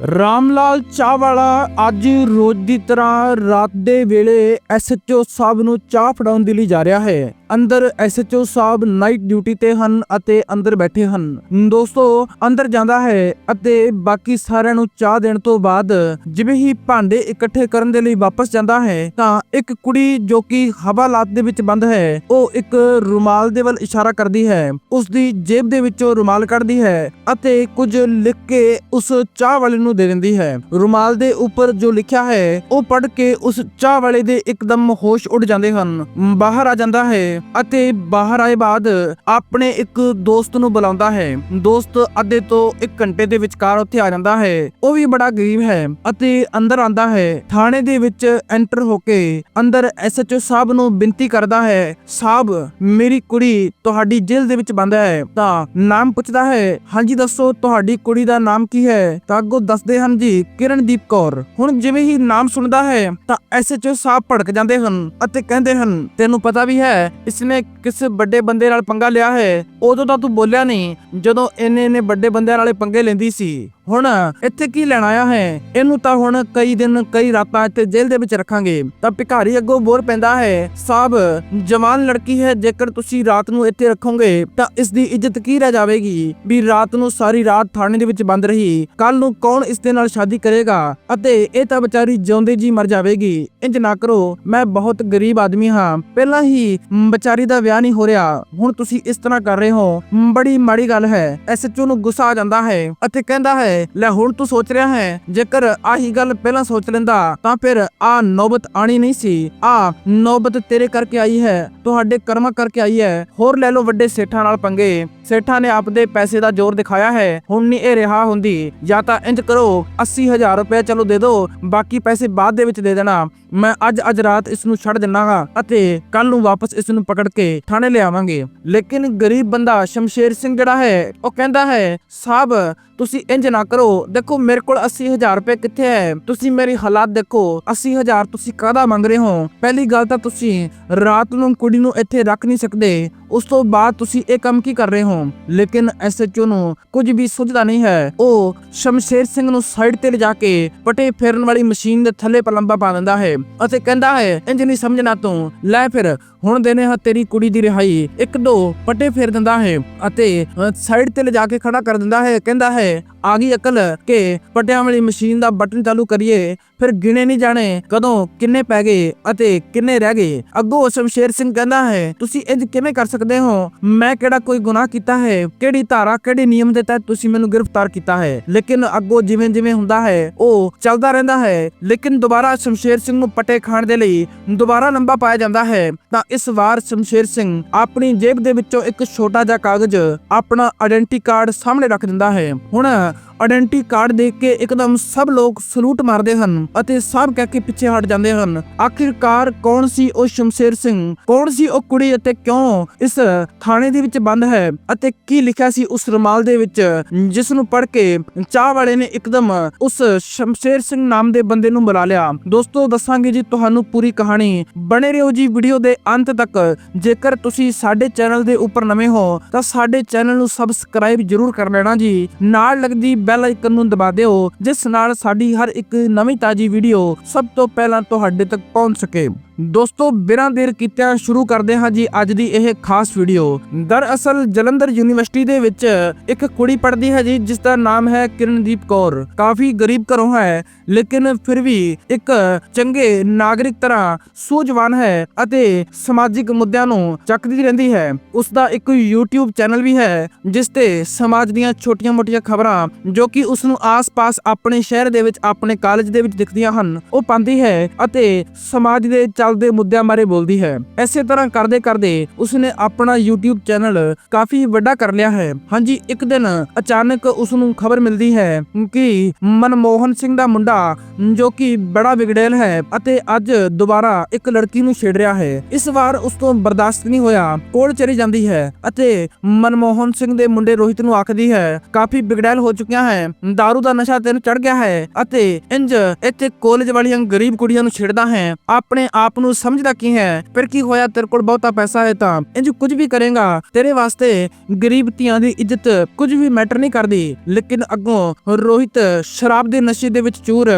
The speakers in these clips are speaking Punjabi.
ਰਾਮ ਲਾਲ ਚਾਹ ਵਾਲਾ ਅੱਜ ਰੋਜ਼ ਦੀ ਤਰ੍ਹਾਂ ਰਾਤ ਦੇ ਵੇਲੇ ਐਸਐਚਓ ਸਾਹਿਬ ਨੂੰ ਚਾਹ ਫੜਾਉਣ ਦੇ ਲਈ ਜਾ ਰਿਹਾ ਹੈ। ਅੰਦਰ ਐਸਐਚਓ ਸਾਹਿਬ ਨਾਈਟ ਡਿਊਟੀ ਤੇ ਹਨ ਅਤੇ ਅੰਦਰ ਬੈਠੇ ਹਨ। ਦੋਸਤੋ, ਅੰਦਰ ਜਾਂਦਾ ਹੈ ਅਤੇ ਬਾਕੀ ਸਾਰਿਆਂ ਨੂੰ ਚਾਹ ਦੇਣ ਤੋਂ ਬਾਅਦ ਜਿਵੇਂ ਹੀ ਭਾਂਡੇ ਇਕੱਠੇ ਕਰਨ ਦੇ ਲਈ ਵਾਪਸ ਜਾਂਦਾ ਹੈ ਤਾਂ ਇੱਕ ਕੁੜੀ ਜੋ ਕਿ ਹਵਾਲਾਤ ਦੇ ਵਿੱਚ ਬੰਦ ਹੈ, ਉਹ ਇੱਕ ਰੁਮਾਲ ਦੇ ਵੱਲ ਇਸ਼ਾਰਾ ਕਰਦੀ ਹੈ। ਉਸ ਦੀ ਜੇਬ ਦੇ ਵਿੱਚੋਂ ਰੁਮਾਲ ਕੱਢਦੀ ਹੈ ਅਤੇ ਕੁਝ ਲਿਖ ਕੇ ਉਸ ਚਾਹ ਵਾਲੇ ਨੂੰ ਦੇ ਦਿੰਦੀ ਹੈ। ਰੁਮਾਲ ਦੇ ਉੱਪਰ ਜੋ ਲਿਖਿਆ ਹੈ, ਉਹ ਪੜ੍ਹ ਕੇ ਉਸ ਚਾਹ ਵਾਲੇ ਦੇ ਇੱਕਦਮ ਹੋਸ਼ ਉੱਡ ਜਾਂਦੇ ਹਨ। ਬਾਹਰ ਆ ਜਾਂਦਾ ਹੈ ਅਤੇ ਬਾਹਰ ਆਏ ਬਾਅਦ ਆਪਣੇ ਇੱਕ ਦੋਸਤ ਨੂੰ ਬੁਲਾਉਂਦਾ ਹੈ। ਦੋਸਤ ਅੱਧੇ ਤੋਂ 1 ਘੰਟੇ ਦੇ ਵਿਚਕਾਰ ਉੱਥੇ ਆ ਜਾਂਦਾ ਹੈ। ਉਹ ਵੀ ਬੜਾ ਗਰੀਬ ਹੈ ਅਤੇ ਅੰਦਰ ਆਂਦਾ ਹੈ। ਥਾਣੇ ਦੇ ਵਿੱਚ ਐਂਟਰ ਹੋ ਕੇ ਅੰਦਰ ਐਸਐਚਓ ਸਾਹਿਬ ਨੂੰ ਬੇਨਤੀ ਕਰਦਾ ਹੈ, ਸਾਹਿਬ, ਮੇਰੀ ਕੁੜੀ ਤੁਹਾਡੀ ਜੇਲ੍ਹ ਦੇ ਵਿੱਚ ਬੰਦ ਹੈ। ਤਾਂ ਨਾਮ ਪੁੱਛਦਾ ਹੈ, ਹਾਂਜੀ, ਦੱਸੋ, ਤੁਹਾਡੀ ਕੁੜੀ ਦਾ ਨਾਮ ਕੀ ਹੈ? ਤਾਂ ਅੱਗੋਂ ਦੱਸਦੇ ਹਨ ਜੀ, ਕਿਰਨਦੀਪ ਕੌਰ, ਹੁਣ ਜਿਵੇਂ ਹੀ ਨਾਮ ਸੁਣਦਾ ਹੈ, ਤਾਂ ਐਸਐਚਓ ਸਾਹਿਬ ਭੜਕ ਜਾਂਦੇ ਹਨ ਅਤੇ ਕਹਿੰਦੇ ਹਨ, ਤੈਨੂੰ ਪਤਾ ਵੀ ਹੈ, ਇਸਨੇ ਕਿਸੇ ਵੱਡੇ ਬੰਦੇ ਨਾਲ ਪੰਗਾ ਲਿਆ ਹੈ, ਉਦੋਂ ਤਾਂ ਤੂੰ ਬੋਲਿਆ ਨਹੀਂ ਜਦੋਂ ਇੰਨੇ ਇੰਨੇ ਵੱਡੇ ਬੰਦਿਆਂ ਨਾਲੇ ਪੰਗੇ ਲੈਂਦੀ ਸੀ। ਹੁਣ ਇੱਥੇ ਕੀ ਲੈਣ ਆਇਆ ਹੈ? ਇਹਨੂੰ ਤਾਂ ਹੁਣ ਕਈ ਦਿਨ, ਕਈ ਰਾਤਾਂ ਇੱਥੇ ਜੇਲ੍ਹ ਦੇ ਵਿੱਚ ਰੱਖਾਂਗੇ। ਤਾਂ ਭਿਖਾਰੀ ਅੱਗੋਂ ਬੋਲ ਪੈਂਦਾ ਹੈ ਸਾਹਿਬ ਜਵਾਨ ਲੜਕੀ ਹੈ, ਜੇਕਰ ਤੁਸੀਂ ਰਾਤ ਨੂੰ ਇੱਥੇ ਰੱਖੋਗੇ, ਤਾਂ ਇਸ ਦੀ ਇੱਜ਼ਤ ਕੀ ਰਹਿ ਜਾਵੇਗੀ? ਵੀ ਰਾਤ ਨੂੰ ਸਾਰੀ ਰਾਤ ਥਾਣੇ ਦੇ ਵਿੱਚ ਬੰਦ ਰਹੀ ਕੱਲ ਨੂੰ ਕੌਣ ਇਸ ਦੇ ਨਾਲ ਸ਼ਾਦੀ ਕਰੇਗਾ? ਅਤੇ ਇਹ ਤਾਂ ਵਿਚਾਰੀ ਜਿਉਂਦੇ ਜੀ ਮਰ ਜਾਵੇਗੀ। ਇੰਜ ਨਾ ਕਰੋ, ਮੈਂ ਬਹੁਤ ਗਰੀਬ ਆਦਮੀ ਹਾਂ। ਪਹਿਲਾਂ ਹੀ ਵਿਚਾਰੀ ਦਾ ਵਿਆਹ ਨਹੀਂ ਹੋ ਰਿਹਾ। ਹੁਣ ਤੁਸੀਂ ਇਸ ਤਰ੍ਹਾਂ ਕਰ ਰਹੇ ਹੋ। ਬੜੀ ਮਾੜੀ ਗੱਲ ਹੈ। ਐਸਐਚਓ ਨੂੰ ਗੁੱਸਾ ਆ ਜਾਂਦਾ ਹੈ ਅਤੇ ਕਹਿੰਦਾ ਹੈ ਲੈ ਹੁਣ ਤੂੰ ਸੋਚ ਰਿਹਾ ਹੈ, ਜੇਕਰ ਆਹੀ ਗੱਲ ਪਹਿਲਾਂ ਸੋਚ ਲੈਂਦਾ, ਤਾਂ ਫਿਰ ਆ ਨੌਬਤ ਆਣੀ ਨਹੀਂ ਸੀ। ਆ, ਨੌਬਤ ਤੇਰੇ ਕਰਕੇ ਆਈ ਹੈ, ਤੁਹਾਡੇ ਕਰਮਾਂ ਕਰਕੇ ਆਈ ਹੈ। ਹੋਰ ਲੈ ਲਓ ਵੱਡੇ ਸੇਠਾਂ ਨਾਲ ਪੰਗੇ। ਸੇਠਾਂ ਨੇ ਆਪਦੇ ਪੈਸੇ ਦਾ ਜ਼ੋਰ ਦਿਖਾਇਆ ਹੈ, ਹੁਣ ਨਹੀਂ ਇਹ ਰਿਹਾ ਹੁੰਦੀ। ਜਾਂ ਤਾਂ ਇੰਜ ਕਰੋ 80000 ਰੁਪਏ ਚਲੋ ਦੇ ਦਿਓ ਬਾਕੀ ਪੈਸੇ ਬਾਅਦ ਦੇ ਵਿੱਚ ਦੇ ਦੇਣਾ। ਮੈਂ ਅੱਜ ਅੱਜ ਰਾਤ ਇਸ ਨੂੰ ਛੱਡ ਦਿੰਨਾਗਾ ਅਤੇ ਕੱਲ ਨੂੰ ਵਾਪਸ ਇਸ ਨੂੰ ਪਕੜ ਕੇ ਥਾਣੇ ਲਿਆਵਾਂਗੇ। ਲੇਕਿਨ ਗਰੀਬ ਬੰਦਾ ਸ਼ਮਸ਼ੇਰ ਸਿੰਘ ਜਿਹੜਾ ਹੈ, ਉਹ ਕਹਿੰਦਾ ਹੈ ਸਾਹਿਬ ਤੁਸੀਂ ਇੰਜ ਨਾ ਕਰੋ। ਦੇਖੋ, ਮੇਰੇ ਕੋਲ 80000 ਰੁਪਏ ਕਿੱਥੇ ਹੈ? ਤੁਸੀਂ ਮੇਰੀ ਹਾਲਾਤ ਦੇਖੋ। 80000 ਤੁਸੀਂ ਕਾਹਦਾ ਮੰਗ ਰਹੇ ਹੋ? ਪਹਿਲੀ ਗੱਲ ਤਾਂ ਤੁਸੀਂ ਰਾਤ ਨੂੰ ਕੁੜੀ ਨੂੰ ਇੱਥੇ ਰੱਖ ਨਹੀਂ ਸਕਦੇ। ਉਸ ਤੋਂ ਬਾਅਦ ਤੁਸੀਂ ਇਹ ਕੰਮ ਕੀ ਕਰ ਰਹੇ ਹੋ? ਲੇਕਿਨ ਐਸਐਚਓ ਨੂੰ ਕੁਝ ਵੀ ਸੁਝਦਾ ਨਹੀਂ ਹੈ। ਉਹ ਸ਼ਮਸ਼ੇਰ ਸਿੰਘ ਨੂੰ ਸਾਈਡ ਤੇ ਲਿਜਾ ਕੇ ਪਟੇ ਫੇਰਨ ਵਾਲੀ ਮਸ਼ੀਨ ਦੇ ਥੱਲੇ ਪਲੰਬਾ ਪਾ ਦਿੰਦਾ ਹੈ। ਅਤੇ ਕਹਿੰਦਾ ਹੈ, ਇੰਜ ਨਹੀਂ ਸਮਝਣਾ ਤੂੰ। ਲੈ ਫਿਰ, ਹੁਣ ਦੇਨੇ ਹਾਂ ਤੇਰੀ ਕੁੜੀ ਦੀ ਰਿਹਾਈ। ਇੱਕ ਦੋ ਪੱਟੇ ਫੇਰ ਦਿੰਦਾ ਹੈ ਅਤੇ ਸਾਈਡ ਤੇ ਲਿਜਾ ਕੇ ਖੜਾ ਕਰ ਦਿੰਦਾ ਹੈ। ਕਹਿੰਦਾ ਹੈ, ਆ ਗਈ ਅਕਲ ਕਿ ਪਟਿਆਂ ਵਾਲੀ ਮਸ਼ੀਨ ਦਾ ਬਟਨ ਚਾਲੂ ਕਰੀਏ। ਫਿਰ ਗਿਣੇ ਨਹੀਂ ਜਾਣੇ ਕਦੋਂ ਕਿੰਨੇ ਪੈ ਗਏ ਅਤੇ ਕਿੰਨੇ ਰਹਿ ਗਏ। ਅੱਗੋਂ ਸ਼ਮਸ਼ੇਰ ਸਿੰਘ ਕਹਿੰਦਾ ਹੈ, ਤੁਸੀਂ ਇੰਜ ਕਿਵੇਂ ਕਰ ਸਕਦੇ ਹੋ? ਮੈਂ ਕਿਹੜਾ ਕੋਈ ਗੁਨਾਹ ਕੀਤਾ ਹੈ? ਕਿਹੜੀ ਧਾਰਾ, ਕਿਹੜੇ ਨਿਯਮ ਦੇ ਤਹਿਤ ਤੁਸੀਂ ਮੈਨੂੰ ਗ੍ਰਿਫਤਾਰ ਕੀਤਾ ਹੈ? ਲੇਕਿਨ ਅੱਗੋਂ ਜਿਵੇਂ ਜਿਵੇਂ ਹੁੰਦਾ ਹੈ, ਉਹ ਚੱਲਦਾ ਰਹਿੰਦਾ ਹੈ। ਲੇਕਿਨ ਦੁਬਾਰਾ ਸ਼ਮਸ਼ੇਰ ਸਿੰਘ ਨੂੰ ਪੱਟੇ ਖਾਣ ਦੇ ਲਈ ਦੁਬਾਰਾ ਲੰਬਾ ਪਾਇਆ ਜਾਂਦਾ ਹੈ, ਤਾਂ ਇਸ ਵਾਰ ਸ਼ਮਸ਼ੇਰ ਸਿੰਘ ਆਪਣੀ ਜੇਬ ਦੇ ਵਿੱਚੋਂ ਇੱਕ ਛੋਟਾ ਜਿਹਾ ਕਾਗਜ਼ ਆਪਣਾ ਆਇਡੈਂਟੀ ਕਾਰਡ ਸਾਹਮਣੇ ਰੱਖ ਦਿੰਦਾ ਹੈ। ਹੁਣ ਆਇਡੈਂਟੀ ਕਾਰਡ ਦੇਖ ਕੇ ਇੱਕਦਮ ਸਭ ਲੋਕ ਸਲੂਟ ਮਾਰਦੇ ਹਨ ਅਤੇ ਸਭ ਕਹਿ ਕੇ ਪਿੱਛੇ ਹਟ ਜਾਂਦੇ ਹਨ। ਆਖਿਰਕਾਰ ਕੌਣ ਸੀ ਉਹ ਸ਼ਮਸ਼ੇਰ ਸਿੰਘ? ਕੌਣ ਸੀ ਉਹ ਕੁੜੀ ਅਤੇ ਕਿਉਂ ਇਸ ਥਾਣੇ ਦੇ ਵਿੱਚ ਬੰਦ ਹੈ? ਅਤੇ ਕੀ ਲਿਖਿਆ ਸੀ ਉਸ ਰੁਮਾਲ ਦੇ ਵਿੱਚ? ਜਿਸ ਨੂੰ ਪੜ੍ਹ ਕੇ ਚਾਹ ਵਾਲੇ ਨੇ ਇੱਕਦਮ ਉਸ ਸ਼ਮਸ਼ੇਰ ਸਿੰਘ ਨਾਮ ਦੇ ਬੰਦੇ ਨੂੰ ਬੁਲਾ ਲਿਆ। ਦੋਸਤੋ, ਦੱਸਾਂਗੇ ਜੀ ਤੁਹਾਨੂੰ ਪੂਰੀ ਕਹਾਣੀ। ਬਣੇ ਰਹੋ ਜੀ ਵੀਡੀਓ ਦੇ ਅੰਤ ਤੱਕ। ਜੇਕਰ ਤੁਸੀਂ ਸਾਡੇ ਚੈਨਲ ਦੇ ਉੱਪਰ ਨਵੇਂ ਹੋ, ਤਾਂ ਸਾਡੇ ਚੈਨਲ ਨੂੰ ਸਬਸਕ੍ਰਾਈਬ ਜਰੂਰ ਕਰ ਲੈਣਾ ਜੀ। ਨਾਲ ਲੱਗਦੀ ਬੈਲ ਆਈਕਨ ਨੂੰ ਦਬਾ ਦਿਓ, ਜਿਸ ਨਾਲ ਸਾਡੀ ਹਰ ਇੱਕ ਨਵੀਂ ਤਾਜੀ ਵੀਡੀਓ ਸਭ ਤੋਂ ਪਹਿਲਾਂ ਤੁਹਾਡੇ ਤੱਕ ਪਹੁੰਚ ਸਕੇ। ਦੋਸਤੋ, ਬਿਨਾਂ ਦੇਰ ਕੀਤਿਆਂ ਸ਼ੁਰੂ ਕਰਦੇ ਹਾਂ ਜੀ ਅੱਜ ਦੀ ਇਹ ਖਾਸ ਵੀਡੀਓ। ਦਰਅਸਲ, ਜਲੰਧਰ ਯੂਨੀਵਰਸਿਟੀ ਦੇ ਵਿੱਚ ਇੱਕ ਕੁੜੀ ਪੜ੍ਹਦੀ ਹੈ ਜੀ, ਜਿਸ ਦਾ ਨਾਮ ਹੈ ਕਿਰਨਦੀਪ ਕੌਰ। ਕਾਫੀ ਗਰੀਬ ਘਰੋਂ ਹੈ, ਲੇਕਿਨ ਫਿਰ ਵੀ ਇੱਕ ਚੰਗੇ ਨਾਗਰਿਕ ਤਰ੍ਹਾਂ ਸੂਝਵਾਨ ਹੈ ਅਤੇ ਸਮਾਜਿਕ ਮੁੱਦਿਆਂ ਨੂੰ ਚੱਕਦੀ ਰਹਿੰਦੀ ਹੈ। ਉਸ ਦਾ ਇੱਕ YouTube ਚੈਨਲ ਵੀ ਹੈ, ਜਿਸ ਤੇ ਸਮਾਜ ਦੀਆਂ ਛੋਟੀਆਂ-ਮੋਟੀਆਂ ਖਬਰਾਂ ਜੋ ਕਿ ਉਸ ਨੂੰ ਆਸ-ਪਾਸ ਆਪਣੇ ਸ਼ਹਿਰ ਦੇ ਵਿੱਚ, ਆਪਣੇ ਕਾਲਜ ਦੇ ਵਿੱਚ ਦਿਖਦੀਆਂ ਹਨ, ਉਹ ਪਾਉਂਦੀ ਹੈ ਅਤੇ ਸਮਾਜ ਦੇ ਚੱਲਦੇ ਮੁੱਦਿਆਂ ਬਾਰੇ ਬੋਲਦੀ ਹੈ। ਐਸੇ ਤਰ੍ਹਾਂ ਕਰਦੇ ਕਰਦੇ ਉਸਨੇ ਆਪਣਾ YouTube ਚੈਨਲ ਕਾਫੀ ਵੱਡਾ ਕਰ ਲਿਆ ਹੈ। ਹਾਂਜੀ, ਇੱਕ ਦਿਨ ਅਚਾਨਕ ਉਸ ਨੂੰ ਖਬਰ ਮਿਲਦੀ ਹੈ ਕਿ ਮਨਮੋਹਨ ਸਿੰਘ ਦਾ ਮੁੰਡਾ, ਜੋ ਕਿ ਬੜਾ ਵਿਗੜੇਲ ਹੈ ਅਤੇ ਅੱਜ ਦੁਬਾਰਾ ਇੱਕ ਲੜਕੀ ਨੂੰ ਛੇੜ ਰਿਹਾ ਹੈ। ਇਸ ਵਾਰ ਉਸ ਤੋਂ ਬਰਦਾਸ਼ਤ ਨਹੀਂ ਹੋਇਆ, ਕੋਲ ਚਲੀ ਜਾਂਦੀ ਹੈ ਅਤੇ ਮਨਮੋਹਨ ਸਿੰਘ ਦੇ ਮੁੰਡੇ ਰੋਹਿਤ ਨੂੰ ਆਖਦੀ ਹੈ, ਕਾਫੀ ਵਿਗੜੇਲ ਹੋ ਚੁੱਕਿਆ ਹੈ। दारू ਦਾ ਨਸ਼ਾ ਤੈਨੂੰ ਚੜ ਗਿਆ ਹੈ ਅਤੇ ਇੰਜ ਇੱਥੇ ਕਾਲਜ ਵਾਲੀਆਂ ਗਰੀਬ ਕੁੜੀਆਂ ਨੂੰ ਛੇੜਦਾ ਹੈ। ਆਪਣੇ ਆਪ ਨੂੰ ਸਮਝਦਾ ਕੀ ਹੈ? ਫਿਰ ਕੀ ਹੋਇਆ? ਤੇਰੇ ਕੋਲ ਬਹੁਤਾ ਪੈਸਾ ਹੈ ਤਾਂ ਇੰਜ ਕੁਝ ਵੀ ਕਰੇਗਾ। ਤੇਰੇ ਵਾਸਤੇ ਗਰੀਬ ਧੀਆਂ ਦੀ ਇੱਜ਼ਤ ਕੁਝ ਵੀ ਮੈਟਰ ਨਹੀਂ ਕਰਦੀ। ਲੇਕਿਨ ਅੱਗੋਂ ਰੋਹਿਤ ਸ਼ਰਾਬ ਦੇ ਨਸ਼ੇ ਦੇ ਵਿੱਚ ਚੂਰ,